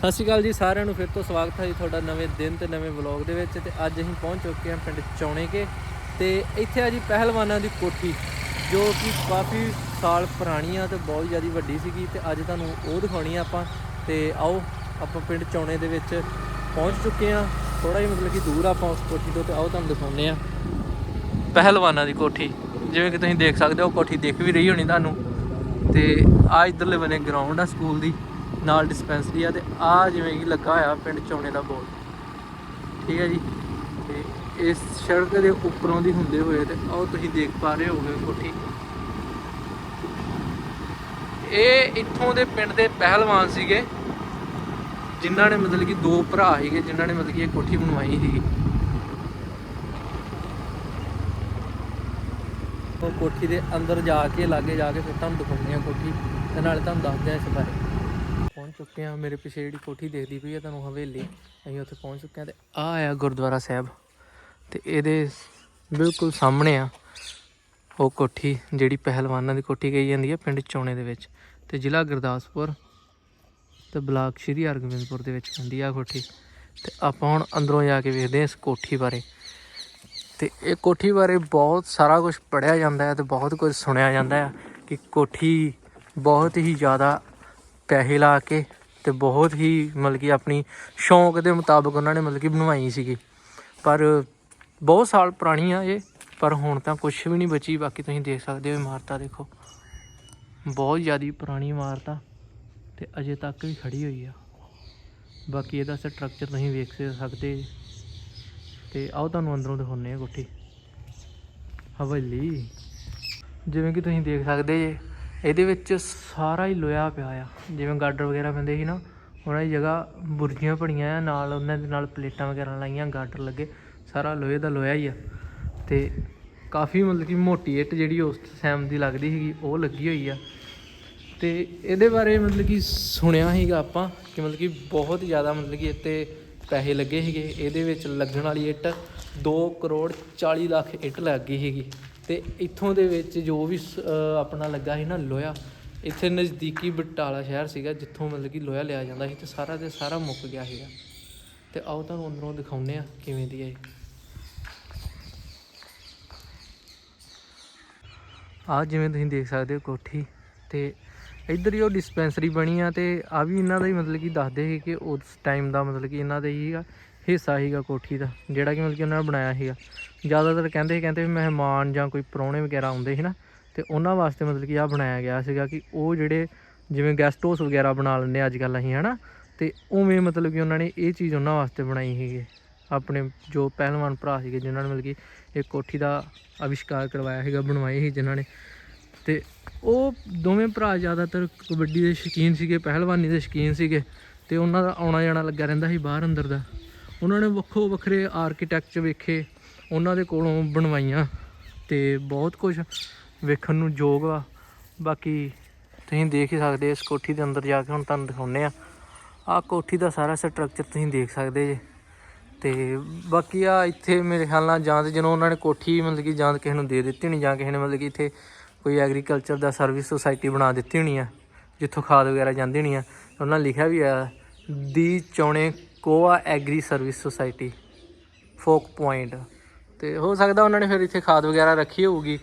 ਸਤਿ ਸ਼੍ਰੀ ਅਕਾਲ ਜੀ ਸਾਰਿਆਂ ਨੂੰ, ਫਿਰ ਤੋਂ ਸਵਾਗਤ ਹੈ ਜੀ ਤੁਹਾਡਾ ਨਵੇਂ ਦਿਨ ਤੇ ਨਵੇਂ ਵਲੌਗ ਦੇ ਵਿੱਚ ਤੇ ਅੱਜ ਅਸੀਂ ਪਹੁੰਚ ਚੁੱਕੇ ਹਾਂ ਪਿੰਡ ਚੌਣੇਕੇ ਤੇ ਇੱਥੇ ਆ ਜੀ ਪਹਿਲਵਾਨਾਂ ਦੀ ਕੋਠੀ, ਜੋ ਕਿ ਕਾਫੀ ਸਾਲ ਪੁਰਾਣੀ ਆ ਤੇ ਬਹੁਤ ਜ਼ਿਆਦਾ ਵੱਡੀ ਸੀਗੀ ਤੇ ਅੱਜ ਤੁਹਾਨੂੰ ਉਹ ਦਿਖਾਉਣੀ ਆ ਆਪਾਂ ਤੇ ਆਓ, ਆਪਾਂ ਪਿੰਡ ਚੌਣੇ ਦੇ ਵਿੱਚ ਪਹੁੰਚ ਚੁੱਕੇ ਹਾਂ। ਥੋੜਾ ਜਿਹਾ ਮਤਲਬ ਕਿ ਦੂਰ ਆ ਆਪਾਂ ਉਸ ਕੋਠੀ ਤੋਂ ਤੇ ਆਓ, ਤੁਹਾਨੂੰ ਦਿਖਾਉਂਦੇ ਆ ਪਹਿਲਵਾਨਾਂ ਦੀ ਕੋਠੀ, ਜਿਵੇਂ ਕਿ ਤੁਸੀਂ ਦੇਖ ਸਕਦੇ ਹੋ ਕੋਠੀ ਦੇਖ ਵੀ ਰਹੀ ਹੋਣੀ ਤੁਹਾਨੂੰ ਤੇ ਆ ਇਧਰਲੇ ਬਨੇ ਗਰਾਊਂਡ ਆ ਸਕੂਲ ਦੀ। ਨਾਲ ਡਿਸਪੈਂਸਰੀ ਆ ਤੇ ਆ ਜਿਵੇਂ ਕਿ ਲੱਗਾ ਹੋਇਆ ਪਿੰਡ ਚੌਣੇ ਦਾ ਬੋਰਡ। ਠੀਕ ਹੈ ਜੀ? ਤੇ ਇਸ ਸੜਕ ਦੇ ਉੱਪਰੋਂ ਦੀ ਹੁੰਦੇ ਹੋਏ ਤੇ ਉਹ ਤੁਸੀਂ ਦੇਖ ਪਾ ਰਹੇ ਹੋਗੇ ਕੋਠੀ। ਇਹ ਇੱਥੋਂ ਦੇ ਪਿੰਡ ਦੇ ਪਹਿਲਵਾਨ ਸੀਗੇ, ਜਿਨ੍ਹਾਂ ਨੇ ਮਤਲਬ ਕਿ ਦੋ ਭਰਾ ਸੀਗੇ, ਜਿਨ੍ਹਾਂ ਨੇ ਮਤਲਬ ਕਿ ਇਹ ਕੋਠੀ ਬਣਵਾਈ ਸੀਗੀ। ਉਹ ਕੋਠੀ ਦੇ ਅੰਦਰ ਜਾ ਕੇ, ਲਾਗੇ ਜਾ ਕੇ ਫਿਰ ਤੁਹਾਨੂੰ ਦਿਖਾਉਂਦੇ ਆ ਕੋਠੀ, ਤੇ ਨਾਲੇ ਤੁਹਾਨੂੰ ਦੱਸਦੇ ਆ ਇਸ ਬਾਰੇ। ਪਹੁੰਚ ਚੁੱਕੇ ਆ ਮੇਰੇ ਪਿੱਛੇ ਜਿਹੜੀ ਕੋਠੀ ਦੇਖਦੀ ਪਈ ਆ, ਤੁਹਾਨੂੰ ਹਵੇਲੀ। ਅਸੀਂ ਉੱਥੇ ਪਹੁੰਚ ਚੁੱਕੇ ਆ ਤੇ ਆ ਆ ਗੁਰਦੁਆਰਾ ਸਾਹਿਬ। ਤੇ ਇਹਦੇ ਬਿਲਕੁਲ ਸਾਹਮਣੇ ਆ ਉਹ ਕੋਠੀ, ਜਿਹੜੀ ਪਹਿਲਵਾਨਾਂ ਦੀ ਕੋਠੀ ਕਹੀ ਜਾਂਦੀ ਆ, ਪਿੰਡ ਚੌਣੇ ਦੇ ਵਿੱਚ। ਤੇ ਜ਼ਿਲ੍ਹਾ ਗੁਰਦਾਸਪੁਰ ਤੇ ਬਲਾਕ ਸ਼੍ਰੀ ਹਰਗੋਬਿੰਦਪੁਰ ਦੇ ਵਿੱਚ ਪੈਂਦੀ ਆ ਕੋਠੀ। ਤੇ ਆਪਾਂ ਹੁਣ ਅੰਦਰੋਂ ਜਾ ਕੇ ਵੇਖਦੇ ਹਾਂ ਇਸ ਕੋਠੀ ਬਾਰੇ। ਤੇ ਇਹ ਕੋਠੀ ਬਾਰੇ ਬਹੁਤ ਸਾਰਾ ਕੁਝ ਪੜਿਆ ਜਾਂਦਾ ਹੈ ਤੇ ਬਹੁਤ ਕੁਝ ਸੁਣਿਆ ਜਾਂਦਾ ਹੈ ਕਿ ਕੋਠੀ ਬਹੁਤ ਹੀ ਜ਼ਿਆਦਾ ਪੈਸੇ ਲਾ ਕੇ ਤੇ ਬਹੁਤ ਹੀ ਮਤਲਬ ਕਿ ਆਪਣੀ ਸ਼ੌਂਕ ਦੇ ਮੁਤਾਬਕ ਉਹਨਾਂ ਨੇ ਮਤਲਬ ਕਿ ਬਣਵਾਈ ਸੀਗੀ। ਪਰ ਬਹੁਤ ਸਾਲ ਪੁਰਾਣੀ ਆ ਇਹ, ਪਰ ਹੁਣ ਤਾਂ ਕੁਝ ਵੀ ਨਹੀਂ ਬਚੀ। ਬਾਕੀ ਤੁਸੀਂ ਦੇਖ ਸਕਦੇ ਹੋ ਇਮਾਰਤਾਂ ਦੇਖੋ। ਬਹੁਤ ਜ਼ਿਆਦੀ ਪੁਰਾਣੀ ਇਮਾਰਤ ਆ ਤੇ ਅਜੇ ਤੱਕ ਵੀ ਖੜੀ ਹੋਈ ਆ। ਬਾਕੀ ਇਹਦਾ ਸਟਰਕਚਰ ਤੁਸੀਂ ਵੇਖ ਸਕਦੇ ਜੀ। ਤੇ ਆਓ ਤੁਹਾਨੂੰ ਅੰਦਰੋਂ ਦਿਖਾਉਂਦੇ ਆ ਕੋਠੀ। ਹਵੇਲੀ। ਜਿਵੇਂ ਕਿ ਤੁਸੀਂ ਦੇਖ ਸਕਦੇ ਜੇ ਇਹਦੇ ਵਿੱਚ ਸਾਰਾ ਹੀ ਲੋਹਾ ਪਿਆ ਆ। ਜਿਵੇਂ ਗਾਡਰ ਵਗੈਰਾ ਪੈਂਦੇ ਸੀ ਨਾ, ਉਹਨਾਂ ਦੀ ਜਗ੍ਹਾ ਬੁਰਜੀਆਂ ਬਣੀਆਂ ਆ, ਨਾਲ ਉਹਨਾਂ ਦੇ ਨਾਲ ਪਲੇਟਾਂ ਵਗੈਰਾ ਲਾਈਆਂ, ਗਾਡਰ ਲੱਗੇ। ਸਾਰਾ ਲੋਹੇ ਦਾ ਲੋਹਾ ਹੀ ਆ। ਤੇ ਕਾਫੀ ਮਤਲਬ ਕਿ ਮੋਟੀ ਇੱਟ ਜਿਹੜੀ ਉਸ ਸੈਮ ਦੀ ਲੱਗਦੀ ਸੀਗੀ, ਉਹ ਲੱਗੀ ਹੋਈ ਆ। ਤੇ ਇਹਦੇ ਬਾਰੇ ਮਤਲਬ ਕਿ ਸੁਣਿਆ ਸੀਗਾ ਆਪਾਂ ਕਿ ਮਤਲਬ ਕਿ ਬਹੁਤ ਜ਼ਿਆਦਾ ਮਤਲਬ ਕਿ ਇੱਥੇ ਪੈਸੇ ਲੱਗੇ ਸੀਗੇ। ਇਹਦੇ ਵਿੱਚ ਲੱਗਣ ਵਾਲੀ ਇੱਟ 2 ਕਰੋੜ 40 ਲੱਖ ਇੱਟ ਲੱਗ ਗਈ ਸੀਗੀ। ਤੇ ਇੱਥੋਂ ਦੇ ਵਿੱਚ ਜੋ ਵੀ ਸ- ਆਪਣਾ ਲੱਗਾ ਸੀ ਨਾ ਲੋਹਾ, ਇੱਥੇ ਨਜ਼ਦੀਕੀ ਬਟਾਲਾ ਸ਼ਹਿਰ ਸੀਗਾ, ਜਿੱਥੋਂ ਮਤਲਬ ਕਿ ਲੋਹਾ ਲਿਆ ਜਾਂਦਾ ਸੀ ਤੇ ਸਾਰਾ ਦੇ ਸਾਰਾ ਮੁੱਕ ਗਿਆ ਸੀਗਾ। ਤੇ ਆਓ ਤੁਹਾਨੂੰ ਅੰਦਰੋਂ ਦਿਖਾਉਂਦੇ ਆ ਕਿਵੇਂ ਦੀ ਹੈ ਇਹ। ਆ ਜਿਵੇਂ ਤੁਸੀਂ ਦੇਖ ਸਕਦੇ ਹੋ ਕੋਠੀ ਤੇ ਇੱਧਰ ਹੀ ਉਹ ਡਿਸਪੈਂਸਰੀ ਬਣੀ ਆ ਤੇ ਆ ਵੀ ਇਹਨਾਂ ਦਾ ਹੀ ਮਤਲਬ ਕਿ ਦੱਸਦੇ ਸੀ ਕਿ ਉਸ ਟਾਈਮ ਦਾ ਮਤਲਬ ਕਿ ਇਹਨਾਂ ਦਾ ਹੀ ਆ ਹਿੱਸਾ ਸੀਗਾ ਕੋਠੀ ਦਾ, ਜਿਹੜਾ ਕਿ ਮਤਲਬ ਕਿ ਉਹਨਾਂ ਨੇ ਬਣਾਇਆ ਸੀਗਾ। ਜ਼ਿਆਦਾਤਰ ਕਹਿੰਦੇ ਸੀ, ਕਹਿੰਦੇ ਵੀ ਮਹਿਮਾਨ ਜਾਂ ਕੋਈ ਪ੍ਰਾਹੁਣੇ ਵਗੈਰਾ ਆਉਂਦੇ ਸੀ ਨਾ, ਤੇ ਉਹਨਾਂ ਵਾਸਤੇ ਮਤਲਬ ਕਿ ਆ ਬਣਾਇਆ ਗਿਆ ਸੀਗਾ ਕਿ ਉਹ ਜਿਹੜੇ ਜਿਵੇਂ ਗੈਸਟ ਹਾਊਸ ਵਗੈਰਾ ਬਣਾ ਲੈਂਦੇ ਅੱਜ ਕੱਲ੍ਹ ਅਸੀਂ, ਹਨਾ? ਤੇ ਉਵੇਂ ਮਤਲਬ ਕਿ ਉਹਨਾਂ ਨੇ ਇਹ ਚੀਜ਼ ਉਹਨਾਂ ਵਾਸਤੇ ਬਣਾਈ ਸੀਗੀ। ਆਪਣੇ ਜੋ ਪਹਿਲਵਾਨ ਭਰਾ ਸੀਗੇ, ਜਿਨ੍ਹਾਂ ਨੇ ਮਤਲਬ ਕਿ ਇਹ ਕੋਠੀ ਦਾ ਅਵਿਸ਼ਕਾਰ ਕਰਵਾਇਆ ਸੀਗਾ, ਬਣਵਾਈ ਸੀ ਜਿਨ੍ਹਾਂ ਨੇ। ਤੇ ਉਹ ਦੋਵੇਂ ਭਰਾ ਜ਼ਿਆਦਾਤਰ ਕਬੱਡੀ ਦੇ ਸ਼ੌਕੀਨ ਸੀਗੇ, ਪਹਿਲਵਾਨੀ ਦੇ ਸ਼ੌਕੀਨ ਸੀਗੇ, ਤੇ ਉਹਨਾਂ ਦਾ ਆਉਣਾ ਜਾਣਾ ਲੱਗਾ ਰਹਿੰਦਾ ਸੀ ਬਾਹਰ ਅੰਦਰ ਦਾ। ਉਹਨਾਂ ਨੇ ਵੱਖੋ ਵੱਖਰੇ ਆਰਕੀਟੈਕਟ ਵੇਖੇ, ਉਹਨਾਂ ਦੇ ਕੋਲੋਂ ਬਣਵਾਈਆਂ ਤੇ ਬਹੁਤ ਕੁਝ ਵੇਖਣ ਨੂੰ ਯੋਗ ਆ। ਬਾਕੀ ਤੁਸੀਂ ਦੇਖ ਹੀ ਸਕਦੇ ਇਸ ਕੋਠੀ ਦੇ ਅੰਦਰ ਜਾ ਕੇ ਹੁਣ ਤੁਹਾਨੂੰ ਦਿਖਾਉਂਦੇ ਆ ਆਹ ਕੋਠੀ ਦਾ ਸਾਰਾ ਸਟਰਕਚਰ ਤੁਸੀਂ ਦੇਖ ਸਕਦੇ ਜੇ। ਤੇ ਬਾਕੀ ਆ ਇੱਥੇ ਮੇਰੇ ਖਿਆਲ ਨਾਲ ਜਾਂ ਤੇ ਜਦੋਂ ਉਹਨਾਂ ਨੇ ਕੋਠੀ ਮਤਲਬ ਕਿ ਜਾਂ ਤਾਂ ਕਿਸੇ ਨੂੰ ਦੇ ਦਿੱਤੀ ਹੋਣੀ, ਜਾਂ ਕਿਸੇ ਨੇ ਮਤਲਬ ਕਿ ਇੱਥੇ ਕੋਈ ਐਗਰੀਕਲਚਰ ਦਾ ਸਰਵਿਸ ਸੁਸਾਇਟੀ ਬਣਾ ਦਿੱਤੀ ਹੋਣੀ ਆ, ਜਿੱਥੋਂ ਖਾਦ ਵਗੈਰਾ ਜਾਂਦੀ ਹੋਣੀ ਆ, ਉਹਨਾਂ ਲਿਖਿਆ ਵੀ ਆ, the Chaune co-op agri service society, focal point. ਤੇ ਹੋ ਸਕਦਾ ਉਹਨਾਂ ਨੇ ਫਿਰ ਇੱਥੇ ਖਾਦ ਵਗੈਰਾ ਰੱਖੀ ਹੋਊਗੀ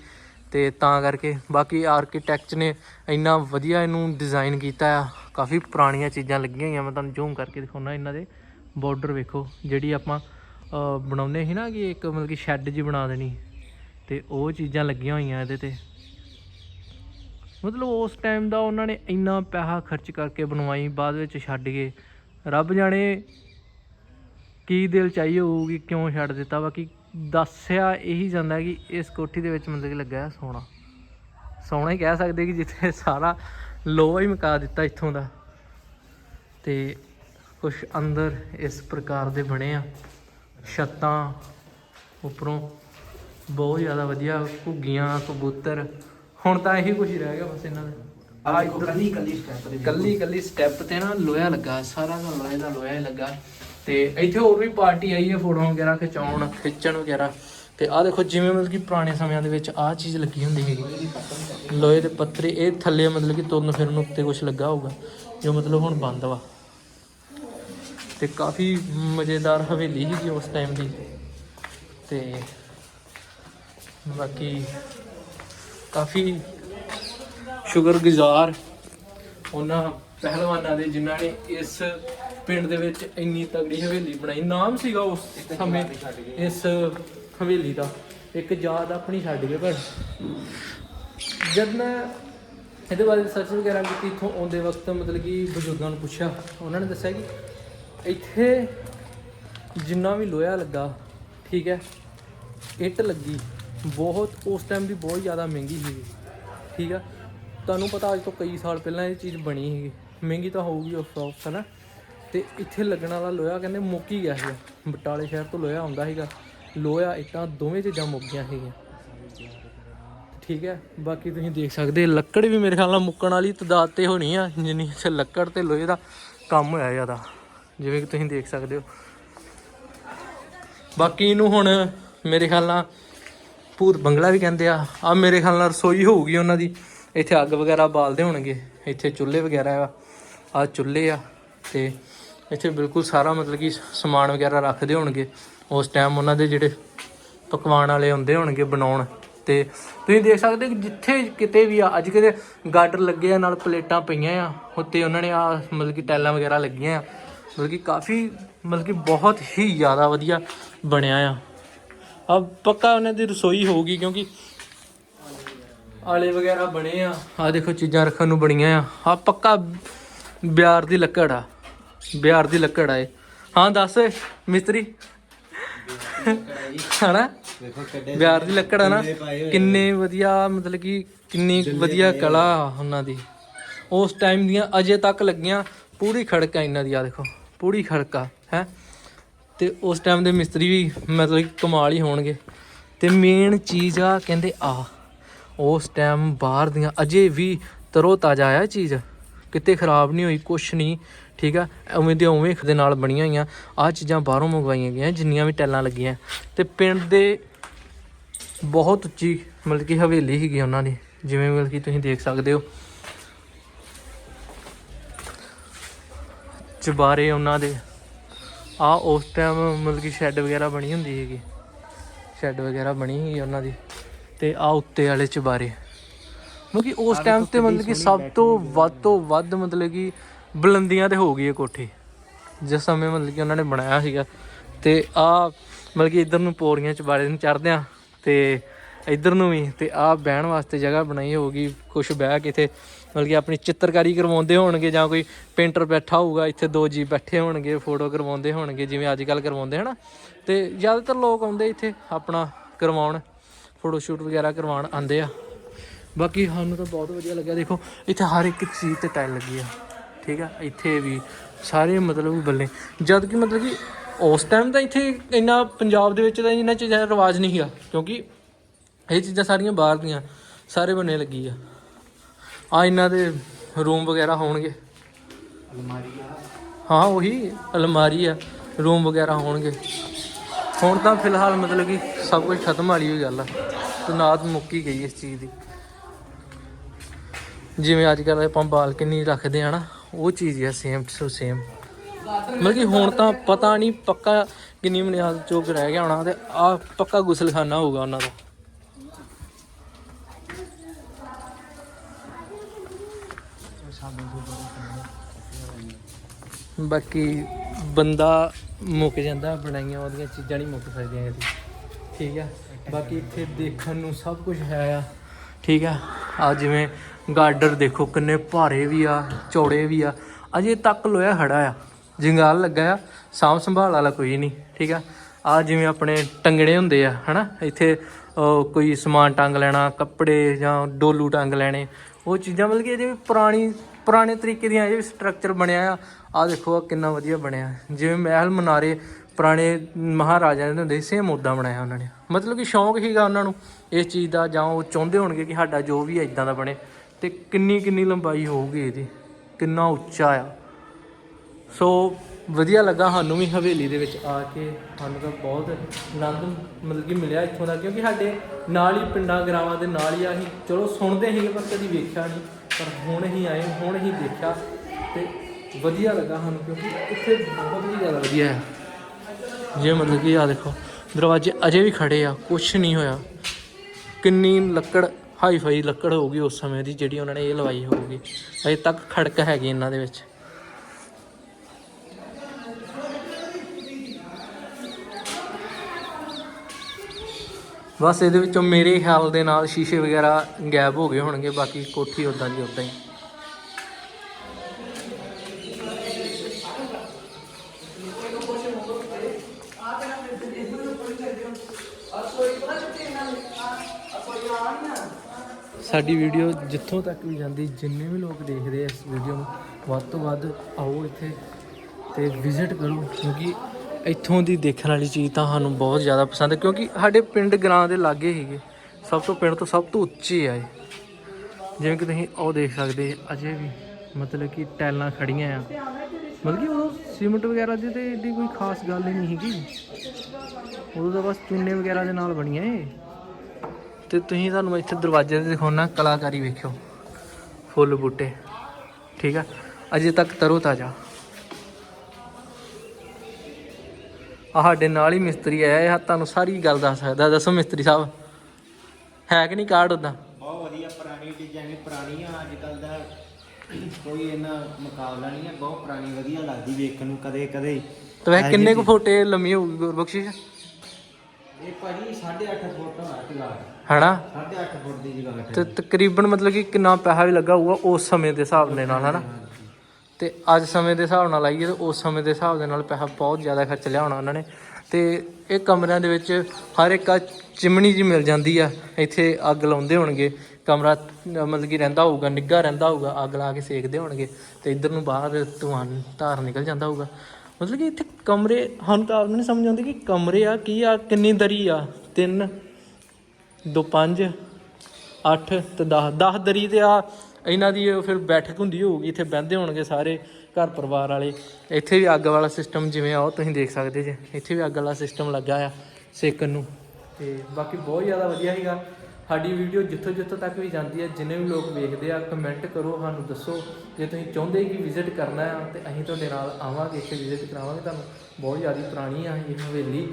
ਤੇ ਤਾਂ ਕਰਕੇ ਬਾਕੀ ਆਰਕੀਟੈਕਟ ਨੇ ਇੰਨਾ ਵਧੀਆ ਇਹਨੂੰ ਡਿਜ਼ਾਈਨ ਕੀਤਾ ਆ। ਕਾਫੀ ਪੁਰਾਣੀਆਂ ਚੀਜ਼ਾਂ ਲੱਗੀਆਂ ਹੋਈਆਂ, ਮੈਂ ਤੁਹਾਨੂੰ ਜ਼ੂਮ ਕਰਕੇ ਦਿਖਾਉਣਾ ਇਹਨਾਂ ਦੇ ਬਾਰਡਰ ਵੇਖੋ, ਜਿਹੜੀ ਆਪਾਂ ਬਣਾਉਂਦੇ ਸੀ ਨਾ ਕਿ ਇੱਕ ਮਤਲਬ ਕਿ ਸ਼ੈੱਡ ਜੀ ਬਣਾ ਦੇਣੀ। ਤੇ ਉਹ ਚੀਜ਼ਾਂ ਲੱਗੀਆਂ ਹੋਈਆਂ ਇਹਦੇ ਤੇ। ਮਤਲਬ ਉਸ ਟਾਈਮ ਦਾ ਉਹਨਾਂ ਨੇ ਇੰਨਾ ਪੈਸਾ ਖਰਚ ਕਰਕੇ ਬਣਵਾਈ, ਬਾਅਦ ਵਿੱਚ ਛੱਡ ਗਏ ਰੱਬ ਜਾਣੇ ਕੀ ਦਿਲ ਚਾਹੀਏ ਹੋਊਗੀ ਕਿਉਂ ਛੱਡ ਦਿੱਤਾ ਬਾਕੀ ਦੱਸਿਆ ਇਹੀ ਜਾਂਦਾ ਕਿ ਇਸ ਕੋਠੀ ਦੇ ਵਿੱਚ ਮਤਲਬ ਕਿ ਲੱਗਾ ਹੈ ਸੋਨਾ ਸੋਨਾ ਹੀ ਕਹਿ ਸਕਦੇ ਕਿ ਜਿੱਥੇ ਸਾਰਾ ਲੋਹਾ ਹੀ ਮੁਕਾ ਦਿੱਤਾ ਇੱਥੋਂ ਦਾ। ਤੇ ਕੁਝ ਅੰਦਰ ਇਸ ਪ੍ਰਕਾਰ ਦੇ ਬਣੇ ਆ। ਛੱਤਾਂ ਉੱਪਰੋਂ ਬਹੁਤ ਜ਼ਿਆਦਾ ਵਧੀਆ ਘੁੱਗੀਆਂ ਕਬੂਤਰ। ਹੁਣ ਤਾਂ ਇਹੀ ਕੁਝ ਰਹਿ ਗਿਆ ਬਸ ਇਹਨਾਂ ਦਾ। ਆ ਇੱਧਰ ਕੱਲੀ ਕੱਲੀ ਸਟੈਪ ਦੇ ਕੱਲੀ ਕੱਲੀ ਸਟੈਪ ਤੇ ਨਾ ਲੋਹਾ ਲੱਗਾ ਸਾਰਾ ਦਾ ਲੋਹੇ ਦਾ ਲੋਹਾ ਹੀ ਲੱਗਾ। ਤੇ ਇੱਥੇ ਹੋਰ ਵੀ ਪਾਰਟੀ ਆਈ ਹੈ ਫੋਟੋਆਂ ਵਗੈਰਾ ਖਿਚਾਉਣ, ਖਿੱਚਣ ਵਗੈਰਾ। ਤੇ ਆਹ ਦੇਖੋ, ਜਿਵੇਂ ਮਤਲਬ ਕਿ ਪੁਰਾਣੇ ਸਮਿਆਂ ਦੇ ਵਿੱਚ ਆਹ ਚੀਜ਼ ਲੱਗੀ ਹੁੰਦੀ ਹੈਗੀ ਲੋਹੇ ਦੇ ਪੱਤਰੇ, ਇਹ ਥੱਲੇ ਮਤਲਬ ਕਿ ਤੁਰਨ ਫਿਰਨ ਉੱਤੇ ਕੁਝ ਲੱਗਾ ਹੋਊਗਾ, ਜੋ ਮਤਲਬ ਹੁਣ ਬੰਦ ਵਾ। ਤੇ ਕਾਫੀ ਮਜ਼ੇਦਾਰ ਹਵੇਲੀ ਸੀਗੀ ਉਸ ਟਾਈਮ ਦੀ। ਤੇ ਬਾਕੀ ਕਾਫੀ ਸ਼ੁਕਰਗੁਜ਼ਾਰ ਉਹਨਾਂ ਪਹਿਲਵਾਨਾਂ ਦੇ ਜਿਨ੍ਹਾਂ ਨੇ ਇਸ ਪਿੰਡ ਦੇ ਵਿੱਚ ਇੰਨੀ ਤਗੜੀ ਹਵੇਲੀ ਬਣਾਈ। ਨਾਮ ਸੀਗਾ ਉਸ ਸਮੇਂ ਇਸ ਹਵੇਲੀ ਦਾ। ਇੱਕ ਯਾਦ ਆਪਣੀ ਛੱਡ ਗਏ ਪਰ ਜਦ ਮੈਂ ਇਹਦੇ ਬਾਰੇ ਰਿਸਰਚ ਵਗੈਰਾ ਕੀਤੀ ਇੱਥੋਂ ਆਉਂਦੇ ਵਕਤ ਮਤਲਬ ਕਿ ਬਜ਼ੁਰਗਾਂ ਨੂੰ ਪੁੱਛਿਆ ਉਹਨਾਂ ਨੇ ਦੱਸਿਆ ਕਿ ਇੱਥੇ ਜਿੰਨਾ ਵੀ ਲੋਹਾ ਲੱਗਾ ਠੀਕ ਹੈ ਇੱਟ ਲੱਗੀ ਬਹੁਤ ਉਸ ਟਾਈਮ ਦੀ ਬਹੁਤ ਜ਼ਿਆਦਾ ਮਹਿੰਗੀ ਸੀ ਠੀਕ ਆ? ਤੁਹਾਨੂੰ ਪਤਾ ਅੱਜ ਤੋਂ ਕਈ ਸਾਲ ਪਹਿਲਾਂ ਇਹ ਚੀਜ਼ ਬਣੀ ਸੀਗੀ। ਮਹਿੰਗੀ ਤਾਂ ਹੋਊਗੀ ਉਸ ਵਕਤ ਹਨਾ ਤੇ ਇੱਥੇ ਲੱਗਣ ਵਾਲਾ ਲੋਹਾ ਕਹਿੰਦੇ ਮੁੱਕ ਹੀ ਗਿਆ ਸੀਗਾ। ਬਟਾਲੇ ਸ਼ਹਿਰ ਤੋਂ ਲੋਹਾ ਆਉਂਦਾ ਸੀਗਾ। ਲੋਹਾ ਇੱਟਾਂ ਦੋਵੇਂ ਚੀਜ਼ਾਂ ਮੁੱਕ ਗਈਆਂ ਸੀਗੀਆਂ। ਠੀਕ ਹੈ, ਬਾਕੀ ਤੁਸੀਂ ਦੇਖ ਸਕਦੇ ਲੱਕੜ ਵੀ ਮੇਰੇ ਖਿਆਲ ਨਾਲ ਮੁੱਕਣ ਵਾਲੀ ਤਦਾਦ ਤੇ ਹੋਣੀ ਆ। ਜਿੰਨੀ ਇੱਥੇ ਲੱਕੜ ਤੇ ਲੋਹੇ ਦਾ ਕੰਮ ਹੋਇਆ ਜ਼ਿਆਦਾ। ਜਿਵੇਂ ਕਿ ਤੁਸੀਂ ਦੇਖ ਸਕਦੇ ਹੋ। ਬਾਕੀ ਇਹਨੂੰ ਹੁਣ ਮੇਰੇ ਖਿਆਲ ਨਾਲ ਭੂਤ ਬੰਗਲਾ ਵੀ ਕਹਿੰਦੇ ਆ। ਆ ਮੇਰੇ ਖਿਆਲ ਨਾਲ ਰਸੋਈ ਹੋਊਗੀ ਉਹਨਾਂ ਦੀ। ਇੱਥੇ ਅੱਗ ਵਗੈਰਾ ਬਾਲਦੇ ਹੋਣਗੇ। ਇੱਥੇ ਚੁੱਲ੍ਹੇ ਵਗੈਰਾ ਆ। ਆ ਚੁੱਲ੍ਹੇ ਆ ਤੇ ਇੱਥੇ ਬਿਲਕੁਲ ਸਾਰਾ ਮਤਲਬ ਕਿ ਸਮਾਨ ਵਗੈਰਾ ਰੱਖਦੇ ਹੋਣਗੇ। ਉਸ ਟਾਈਮ ਉਹਨਾਂ ਦੇ ਜਿਹੜੇ ਪਕਵਾਨ ਵਾਲੇ ਹੁੰਦੇ ਹੋਣਗੇ ਬਣਾਉਣ। ਤੇ ਤੁਸੀਂ ਦੇਖ ਸਕਦੇ ਜਿੱਥੇ ਕਿਤੇ ਵੀ ਆ, ਅੱਜ ਕਿਤੇ ਗਾਰਡਰ ਲੱਗੇ ਆ ਨਾਲ ਪਲੇਟਾਂ ਪਈਆਂ ਆ, ਉੱਤੇ ਉਹਨਾਂ ਨੇ ਆ ਮਤਲਬ ਕਿ ਟੈਲਾਂ ਵਗੈਰਾ ਲੱਗੀਆਂ ਆ। ਮਤਲਬ ਕਿ ਕਾਫੀ ਮਤਲਬ ਕਿ ਬਹੁਤ ਹੀ ਜ਼ਿਆਦਾ ਵਧੀਆ ਬਣਿਆ ਆ। ਆ ਪੱਕਾ ਉਹਨਾਂ ਦੀ ਰਸੋਈ ਹੋਊਗੀ ਕਿਉਂਕਿ ਆਲੇ ਵਗੈਰਾ ਬਣੇ ਆ। ਆ ਦੇਖੋ ਚੀਜ਼ਾਂ ਰੱਖਣ ਨੂੰ ਬਣੀਆਂ ਆ। ਆ ਪੱਕਾ ਬਿਆਰ ਦੀ ਲੱਕੜ ਆ। ਬਿਆਰ ਦੀ ਲੱਕੜ ਆ ਇਹ। ਹਾਂ ਦੱਸ ਮਿਸਤਰੀ। ਹਨਾ? ਬਿਆਰ ਦੀ ਲੱਕੜ ਆ ਨਾ ਕਿੰਨੇ ਵਧੀਆ ਮਤਲਬ ਕਿ ਕਿੰਨੀ ਵਧੀਆ ਕਲਾ ਉਹਨਾਂ ਦੀ। ਉਸ ਟਾਈਮ ਦੀਆਂ ਅਜੇ ਤੱਕ ਲੱਗੀਆਂ ਪੂਰੀ ਖੜਕਾ ਇਹਨਾਂ ਦੀ ਆ ਦੇਖੋ ਪੂਰੀ ਖੜਕਾ ਹੈ। ਤੇ ਉਸ ਟਾਈਮ ਦੇ ਮਿਸਤਰੀ ਵੀ ਮਤਲਬ ਕਿ ਕਮਾਲ ਹੀ ਹੋਣਗੇ। ਤੇ ਮੇਨ ਚੀਜ਼ ਆ ਕਹਿੰਦੇ ਆ ਉਸ ਟਾਈਮ ਬਾਹਰ ਦੀਆਂ ਅਜੇ ਵੀ ਤਰੋ ਤਾਜ਼ਾ ਆ ਚੀਜ਼। ਕਿਤੇ ਖਰਾਬ ਨਹੀਂ ਹੋਈ ਕੁਛ ਨਹੀਂ। ਠੀਕ ਆ? ਉਵੇਂ ਦੇ ਉਵੇਂ ਦੇ ਨਾਲ ਬਣੀਆਂ ਹੋਈਆਂ। ਆ ਚੀਜ਼ਾਂ ਬਾਹਰੋਂ ਮੰਗਵਾਈਆਂ ਗਈਆਂ ਜਿੰਨੀਆਂ ਵੀ ਟੈਲਾਂ ਲੱਗੀਆਂ। ਤੇ ਪਿੰਡ ਦੇ ਬਹੁਤ ਉੱਚੀ ਮਤਲਬ ਕਿ ਹਵੇਲੀ ਸੀਗੀ ਉਹਨਾਂ ਦੀ ਜਿਵੇਂ ਮਤਲਬ ਕਿ ਤੁਸੀਂ ਦੇਖ ਸਕਦੇ ਹੋ। ਚੁਬਾਰੇ ਉਹਨਾਂ ਦੇ। ਆ ਉਸ ਟਾਈਮ ਮਤਲਬ ਕਿ ਸ਼ੈੱਡ ਵਗੈਰਾ ਬਣੀ ਹੁੰਦੀ ਸੀਗੀ। ਸ਼ੈੱਡ ਵਗੈਰਾ ਬਣੀ ਸੀਗੀ ਉਹਨਾਂ ਦੀ। ਤੇ ਆ ਉੱਤੇ ਵਾਲੇ ਚੁਬਾਰੇ। ਕਿਉਂਕਿ ਉਸ ਟਾਈਮ ਤੇ ਮਤਲਬ ਕਿ ਸਭ ਤੋਂ ਵੱਧ ਤੋਂ ਵੱਧ ਮਤਲਬ ਕਿ ਬੁਲੰਦੀਆਂ ਤੇ ਹੋ ਗਈ ਇਹ ਕੋਠੀ। ਜਿਸ ਸਮੇਂ ਮਤਲਬ ਕਿ ਉਹਨਾਂ ਨੇ ਬਣਾਇਆ ਸੀਗਾ। ਤੇ ਆ ਮਤਲਬ ਕਿ ਇਧਰ ਨੂੰ ਪੌੜੀਆਂ ਚੁਬਾਰੇ ਨੂੰ ਚੜ੍ਹਦੇ ਆ ਤੇ ਇਧਰ ਨੂੰ ਵੀ ਤੇ ਆ ਬਹਿਣ ਵਾਸਤੇ ਜਗ੍ਹਾ ਬਣਾਈ ਹੋਊਗੀ। ਕੁਝ ਬਹਿ ਕੇ ਇੱਥੇ ਮਤਲਬ ਕਿ ਆਪਣੀ ਚਿੱਤਰਕਾਰੀ ਕਰਵਾਉਂਦੇ ਹੋਣਗੇ ਜਾਂ ਕੋਈ ਪੇਂਟਰ ਬੈਠਾ ਹੋਊਗਾ। ਇੱਥੇ ਦੋ ਜੀ ਬੈਠੇ ਹੋਣਗੇ, ਫੋਟੋ ਕਰਵਾਉਂਦੇ ਹੋਣਗੇ, ਜਿਵੇਂ ਅੱਜ ਕੱਲ ਕਰਵਾਉਂਦੇ, ਹਨਾ? ਤੇ ਜ਼ਿਆਦਾਤਰ ਲੋਕ ਆਉਂਦੇ ਇੱਥੇ ਆਪਣਾ ਕਰਵਾਉਣ, ਫੋਟੋ ਸ਼ੂਟ ਵਗੈਰਾ ਕਰਵਾਉਣ ਆਉਂਦੇ ਆ। ਬਾਕੀ ਸਾਨੂੰ ਤਾਂ ਬਹੁਤ ਵਧੀਆ ਲੱਗਿਆ। ਦੇਖੋ, ਇੱਥੇ ਹਰ ਇੱਕ ਚੀਜ਼ ਤੇ ਟਾਈਲ ਲੱਗੀ ਆ। ਠੀਕ ਆ, ਇੱਥੇ ਵੀ ਸਾਰੇ ਮਤਲਬ ਬੱਲੇ। ਜਦ ਕਿ ਮਤਲਬ ਕਿ ਉਸ ਟਾਈਮ ਤਾਂ ਇੱਥੇ ਇੰਨਾ ਪੰਜਾਬ ਦੇ ਵਿੱਚ ਤਾਂ ਇਹਨਾਂ ਚੀਜ਼ਾਂ ਦਾ ਰਿਵਾਜ ਨਹੀਂ ਆ ਕਿਉਂਕਿ ਇਹ ਚੀਜ਼ਾਂ ਸਾਰੀਆਂ ਬਾਹਰ ਦੀਆਂ, ਸਾਰੇ ਬੰਨੇ ਲੱਗੀ ਆ। ਆ ਇਹਨਾਂ ਦੇ ਰੂਮ ਵਗੈਰਾ ਹੋਣਗੇ। ਅਲਮਾਰੀ ਆ ਹਾਂ, ਉਹੀ ਅਲਮਾਰੀ ਆ ਰੂਮ ਵਗੈਰਾ ਹੋਣਗੇ। ਹੁਣ ਤਾਂ ਫਿਲਹਾਲ ਮਤਲਬ ਕਿ ਸਭ ਕੁਝ ਖਤਮ ਵਾਲੀ ਹੋਈ ਗੱਲ ਆ ਤੇ ਮੁੱਕੀ ਗਈ ਇਸ ਚੀਜ਼ ਦੀ। ਜਿਵੇਂ ਅੱਜ ਕੱਲ੍ਹ ਆਪਾਂ ਬਾਲਕਨੀ ਰੱਖਦੇ ਆ ਨਾ ਉਹ ਚੀਜ਼ ਆ ਸੇਮ ਟੂ ਸੇਮ ਮਤਲਬ ਕਿ ਹੁਣ ਤਾਂ ਪਤਾ ਨਹੀਂ ਪੱਕਾ ਕਿੰਨੀ ਬੁਨਿਆਦ ਚੋਕ ਰਹਿ ਗਿਆ ਹੋਣਾ ਤੇ ਆ ਪੱਕਾ ਗੁਸਲਖਾਨਾ ਹੋਊਗਾ ਉਹਨਾਂ ਦਾ। ਬਾਕੀ ਬੰਦਾ ਮੁੱਕ ਜਾਂਦਾ, ਬਣਾਈਆਂ ਉਹਦੀਆਂ ਚੀਜ਼ਾਂ ਨਹੀਂ ਮੁੱਕ ਸਕਦੀਆਂ ਕਦੀ ਠੀਕ ਆ? ਬਾਕੀ ਇੱਥੇ ਦੇਖਣ ਨੂੰ ਸਭ ਕੁਝ ਹੈ ਆ। ਠੀਕ ਆ? ਆ ਜਿਵੇਂ ਗਾਰਡਰ ਦੇਖੋ ਕਿੰਨੇ ਭਾਰੇ ਵੀ ਆ, ਚੌੜੇ ਵੀ ਆ। ਅਜੇ ਤੱਕ ਲੋਇਆ ਖੜਾ ਆ। ਜੰਗਾਲ ਲੱਗਾ ਆ, ਸਾਂਭ ਸੰਭਾਲ ਵਾਲਾ ਕੋਈ ਨਹੀਂ, ਠੀਕ ਆ? ਆ ਜਿਵੇਂ ਆਪਣੇ ਟੰਗਣੇ ਹੁੰਦੇ ਆ, ਹਨਾ? ਇੱਥੇ ਕੋਈ ਸਮਾਨ ਟੰਗ ਲੈਣਾ, ਕੱਪੜੇ ਜਾਂ ਡੋਲੂ ਟੰਗ ਲੈਣੇ, ਉਹ ਚੀਜ਼ਾਂ ਮਤਲਬ ਕਿ ਇਹਦੇ ਵੀ ਪੁਰਾਣੀ, ਪੁਰਾਣੇ ਤਰੀਕੇ ਦੀਆਂ ਇਹ ਵੀ ਸਟਰਕਚਰ ਬਣਿਆ ਆ। ਆ ਦੇਖੋ ਆਹ ਕਿੰਨਾ ਵਧੀਆ ਬਣਿਆ। ਜਿਵੇਂ ਮਹਿਲ ਮਨਾਰੇ ਪੁਰਾਣੇ ਮਹਾਰਾਜਿਆਂ ਦੇ ਹੁੰਦੇ ਸੀ ਸੇਮ ਉਦਾਂ ਬਣਾਇਆ ਉਹਨਾਂ ਨੇ। ਮਤਲਬ ਕਿ ਸ਼ੌਂਕ ਸੀਗਾ ਉਹਨਾਂ ਨੂੰ ਇਸ ਚੀਜ਼ ਦਾ, ਜਾਂ ਉਹ ਚਾਹੁੰਦੇ ਹੋਣਗੇ ਕਿ ਸਾਡਾ ਜੋ ਵੀ ਹੈ ਇਦਾਂ ਦਾ ਬਣੇ। ਤੇ ਕਿੰਨੀ ਕਿੰਨੀ ਲੰਬਾਈ ਹੋਊਗੀ ਇਹਦੀ। ਕਿੰਨਾ ਉੱਚਾ ਆ। ਸੋ ਵਧੀਆ ਲੱਗਾ ਸਾਨੂੰ ਵੀ ਹਵੇਲੀ ਦੇ ਵਿੱਚ ਆ ਕੇ। ਸਾਨੂੰ ਤਾਂ ਬਹੁਤ ਆਨੰਦ ਮਤਲਬ ਕਿ ਮਿਲਿਆ ਇੱਥੋਂ ਦਾ, ਕਿਉਂਕਿ ਸਾਡੇ ਨਾਲ ਹੀ ਪਿੰਡਾਂ, ਗਰਾਵਾਂ ਦੇ ਨਾਲ ਹੀ ਆ ਅਸੀਂ। ਚਲੋ, ਸੁਣਦੇ ਸੀਗੇ, ਪਰ ਕਦੀ ਵੇਖਿਆ ਨਹੀਂ। ਪਰ ਹੁਣ ਹੀ ਆਏ, ਹੁਣ ਹੀ ਦੇਖਿਆ। ਤੇ ਵਧੀਆ ਲੱਗਾ ਸਾਨੂੰ, ਕਿਉਂਕਿ ਇੱਥੇ ਬਹੁਤ ਹੀ ਜ਼ਿਆਦਾ ਵਧੀਆ ਹੈ ਜੇ ਮਤਲਬ ਕਿ ਆ ਦੇਖੋ, ਦਰਵਾਜ਼ੇ ਅਜੇ ਵੀ ਖੜੇ ਆ ਕੁਝ ਨਹੀਂ ਹੋਇਆ। ਕਿੰਨੀ ਲੱਕੜ ਹਾਈ ਫਾਈ ਲੱਕੜ ਹੋਊਗੀ ਉਸ ਸਮੇਂ ਦੀ ਜਿਹੜੀ ਉਹਨਾਂ ਨੇ ਇਹ ਲਵਾਈ ਹੋਊਗੀ। ਅਜੇ ਤੱਕ ਖੜਕ ਹੈਗੀ ਇਹਨਾਂ ਦੇ ਵਿੱਚ। ਬਸ ਇਹਦੇ ਵਿੱਚੋਂ ਮੇਰੇ ਖਿਆਲ ਦੇ ਨਾਲ ਸ਼ੀਸ਼ੇ ਵਗੈਰਾ ਗਾਇਬ ਹੋ ਗਏ ਹੋਣਗੇ, ਬਾਕੀ ਕੋਠੀ ਉਦਾਂ ਦੀ ਉਦਾਂ ਹੀ। ਸਾਡੀ ਵੀਡੀਓ ਜਿੱਥੋਂ ਤੱਕ ਵੀ ਜਾਂਦੀ, ਜਿੰਨੇ ਵੀ ਲੋਕ ਦੇਖਦੇ ਇਸ ਵੀਡੀਓ ਨੂੰ, ਵੱਧ ਤੋਂ ਵੱਧ ਆਓ ਇੱਥੇ ਤੇ ਵਿਜ਼ਿਟ ਕਰੋ, ਕਿਉਂਕਿ ਇੱਥੋਂ ਦੀ ਦੇਖਣ ਵਾਲੀ ਚੀਜ਼ ਤਾਂ ਸਾਨੂੰ ਬਹੁਤ ਜ਼ਿਆਦਾ ਪਸੰਦ ਹੈ, ਕਿਉਂਕਿ ਸਾਡੇ ਪਿੰਡ ਗ੍ਰਾਂ ਦੇ ਲਾਗੇ ਹੀਗੇ ਸਭ ਤੋਂ ਪਿੰਡ ਤੋਂ ਸਭ ਤੋਂ ਉੱਚੇ ਆ ਇਹ। ਜਿਵੇਂ ਕਿ ਤੁਸੀਂ ਉਹ ਦੇਖ ਸਕਦੇ ਅਜੇ ਵੀ ਮਤਲਬ ਕਿ ਟੈਲਾਂ ਖੜੀਆਂ ਆ। ਮਤਲਬ ਕਿ ਉਹ ਸੀਮੈਂਟ ਵਗੈਰਾ ਦੀ ਤੇ ਏਡੀ ਕੋਈ ਖਾਸ ਗੱਲ ਹੀ ਨਹੀਂ ਹੈਗੀ। ਉਦੋਂ ਤਾਂ ਬਸ ਚੂਨੇ ਵਗੈਰਾ ਦੇ ਨਾਲ ਬਣੀਆਂ ਏ ਤੇ ਤੁਸੀਂ ਤੁਹਾਨੂੰ ਮੈਂ ਇੱਥੇ ਦਰਵਾਜ਼ੇ ਤੇ ਦਿਖਾਉਣਾ ਕਲਾਕਾਰੀ ਵੇਖਿਓ ਫੁੱਲ ਬੂਟੇ ਠੀਕ ਆ? ਅਜੇ ਤੱਕ ਤਰੋ ਤਾਜ਼ਾ। ਆ ਸਾਡੇ ਨਾਲ ਹੀ ਮਿਸਤਰੀ ਆਇਆ ਇਹ ਤੁਹਾਨੂੰ ਸਾਰੀ ਗੱਲ ਦੱਸ ਸਕਦਾ। ਦੱਸੋ ਮਿਸਤਰੀ ਸਾਹਿਬ ਹੈ ਕਿ ਨਹੀਂ ਕਾਰਡ ਉਦਾਂ? ਬਹੁਤ ਵਧੀਆ ਪੁਰਾਣੀ ਡਿਜ਼ਾਈਨ ਪੁਰਾਣੀ ਆ ਅੱਜ ਕੱਲ ਦਾ ਕੋਈ ਇਹਨਾਂ ਮੁਕਾਬਲਾ ਨਹੀਂ ਹੈ। ਬਹੁਤ ਪੁਰਾਣੀ ਵਧੀਆ ਲੱਗਦੀ ਵੇਖਣ ਨੂੰ ਕਦੇ ਕਦੇ। ਤੇ ਵੈਸੇ ਕਿੰਨੇ ਕੁ ਫੋਟੇ ਲੰਮੀ ਹੋਊਗੀ ਗੁਰਬਖਸ਼ਿਸ਼ ਇਹ ਭਾਜੀ 8.5 ਫੁੱਟ ਹੋਣਾ ਜਗਾੜ ਹਨਾ? 8.5 ਫੁੱਟ ਦੀ ਤੇ ਤਕਰੀਬਨ ਮਤਲਬ ਕਿ ਕਿੰਨਾ ਪੈਸਾ ਵੀ ਲੱਗਾ ਹੋਊਗਾ ਉਸ ਸਮੇਂ ਦੇ ਹਿਸਾਬ ਦੇ ਨਾਲ ਹਨਾ? ਤੇ ਅੱਜ ਸਮੇਂ ਦੇ ਹਿਸਾਬ ਨਾਲ ਲਾਈਏ ਤੇ ਉਸ ਸਮੇਂ ਦੇ ਹਿਸਾਬ ਦੇ ਨਾਲ ਪੈਸਾ ਬਹੁਤ ਜ਼ਿਆਦਾ ਖਰਚ ਲਿਆ ਹੋਣਾ ਉਹਨਾਂ ਨੇ। ਤੇ ਇਹ ਕਮਰਿਆਂ ਦੇ ਵਿੱਚ ਹਰ ਇੱਕ ਆ ਚਿਮਣੀ ਜੀ ਮਿਲ ਜਾਂਦੀ ਆ ਇੱਥੇ ਅੱਗ ਲਾਉਂਦੇ ਹੋਣਗੇ ਕਮਰਾ ਮਤਲਬ ਕਿ ਰਹਿੰਦਾ ਹੋਊਗਾ ਨਿੱਘਾ ਰਹਿੰਦਾ ਹੋਊਗਾ ਅੱਗ ਲਾ ਕੇ ਸੇਕਦੇ ਹੋਣਗੇ ਤੇ ਇੱਧਰ ਨੂੰ ਬਾਹਰ ਧੂਆਂ ਧਾਰ ਨਿਕਲ ਜਾਂਦਾ ਹੋਊਗਾ। ਮਤਲਬ ਕਿ ਇੱਥੇ ਕਮਰੇ ਸਾਨੂੰ ਤਾਂ ਆਪ ਨੂੰ ਨਹੀਂ ਸਮਝ ਆਉਂਦੀ ਕਿ ਕਮਰੇ ਆ ਕੀ ਆ ਕਿੰਨੀ ਦਰੀ ਆ? ਤਿੰਨ ਦੋ ਪੰਜ 8 ਤੇ 10 10 ਦਰੀ ਤੇ ਆ ਇਹਨਾਂ ਦੀ ਫਿਰ ਬੈਠਕ ਹੁੰਦੀ ਹੋਊਗੀ, ਇੱਥੇ ਬਹਿੰਦੇ ਹੋਣਗੇ ਸਾਰੇ ਘਰ ਪਰਿਵਾਰ ਵਾਲੇ। ਇੱਥੇ ਵੀ ਅੱਗ ਵਾਲਾ ਸਿਸਟਮ ਜਿਵੇਂ ਆ, ਉਹ ਤੁਸੀਂ ਦੇਖ ਸਕਦੇ ਜੇ। ਇੱਥੇ ਵੀ ਅੱਗ ਵਾਲਾ ਸਿਸਟਮ ਲੱਗਾ ਆ ਸੇਕਣ ਨੂੰ। ਤੇ ਬਾਕੀ ਬਹੁਤ ਜ਼ਿਆਦਾ ਵਧੀਆ ਹੈਗਾ ਸਾਡੀ ਵੀਡੀਓ ਜਿੱਥੋਂ ਜਿੱਥੋਂ ਤੱਕ ਵੀ ਜਾਂਦੀ ਹੈ ਜਿੰਨੇ ਵੀ ਲੋਕ ਵੇਖਦੇ ਆ ਕਮੈਂਟ ਕਰੋ, ਸਾਨੂੰ ਦੱਸੋ। ਜੇ ਤੁਸੀਂ ਚਾਹੁੰਦੇ ਕਿ ਵਿਜ਼ਿਟ ਕਰਨਾ ਆ, ਤੇ ਅਸੀਂ ਤੁਹਾਡੇ ਨਾਲ ਆਵਾਂਗੇ, ਇੱਥੇ ਵਿਜ਼ਿਟ ਕਰਾਵਾਂਗੇ ਤੁਹਾਨੂੰ। ਬਹੁਤ ਜ਼ਿਆਦਾ ਪੁਰਾਣੀ ਆ ਇਹ ਹਵੇਲੀ।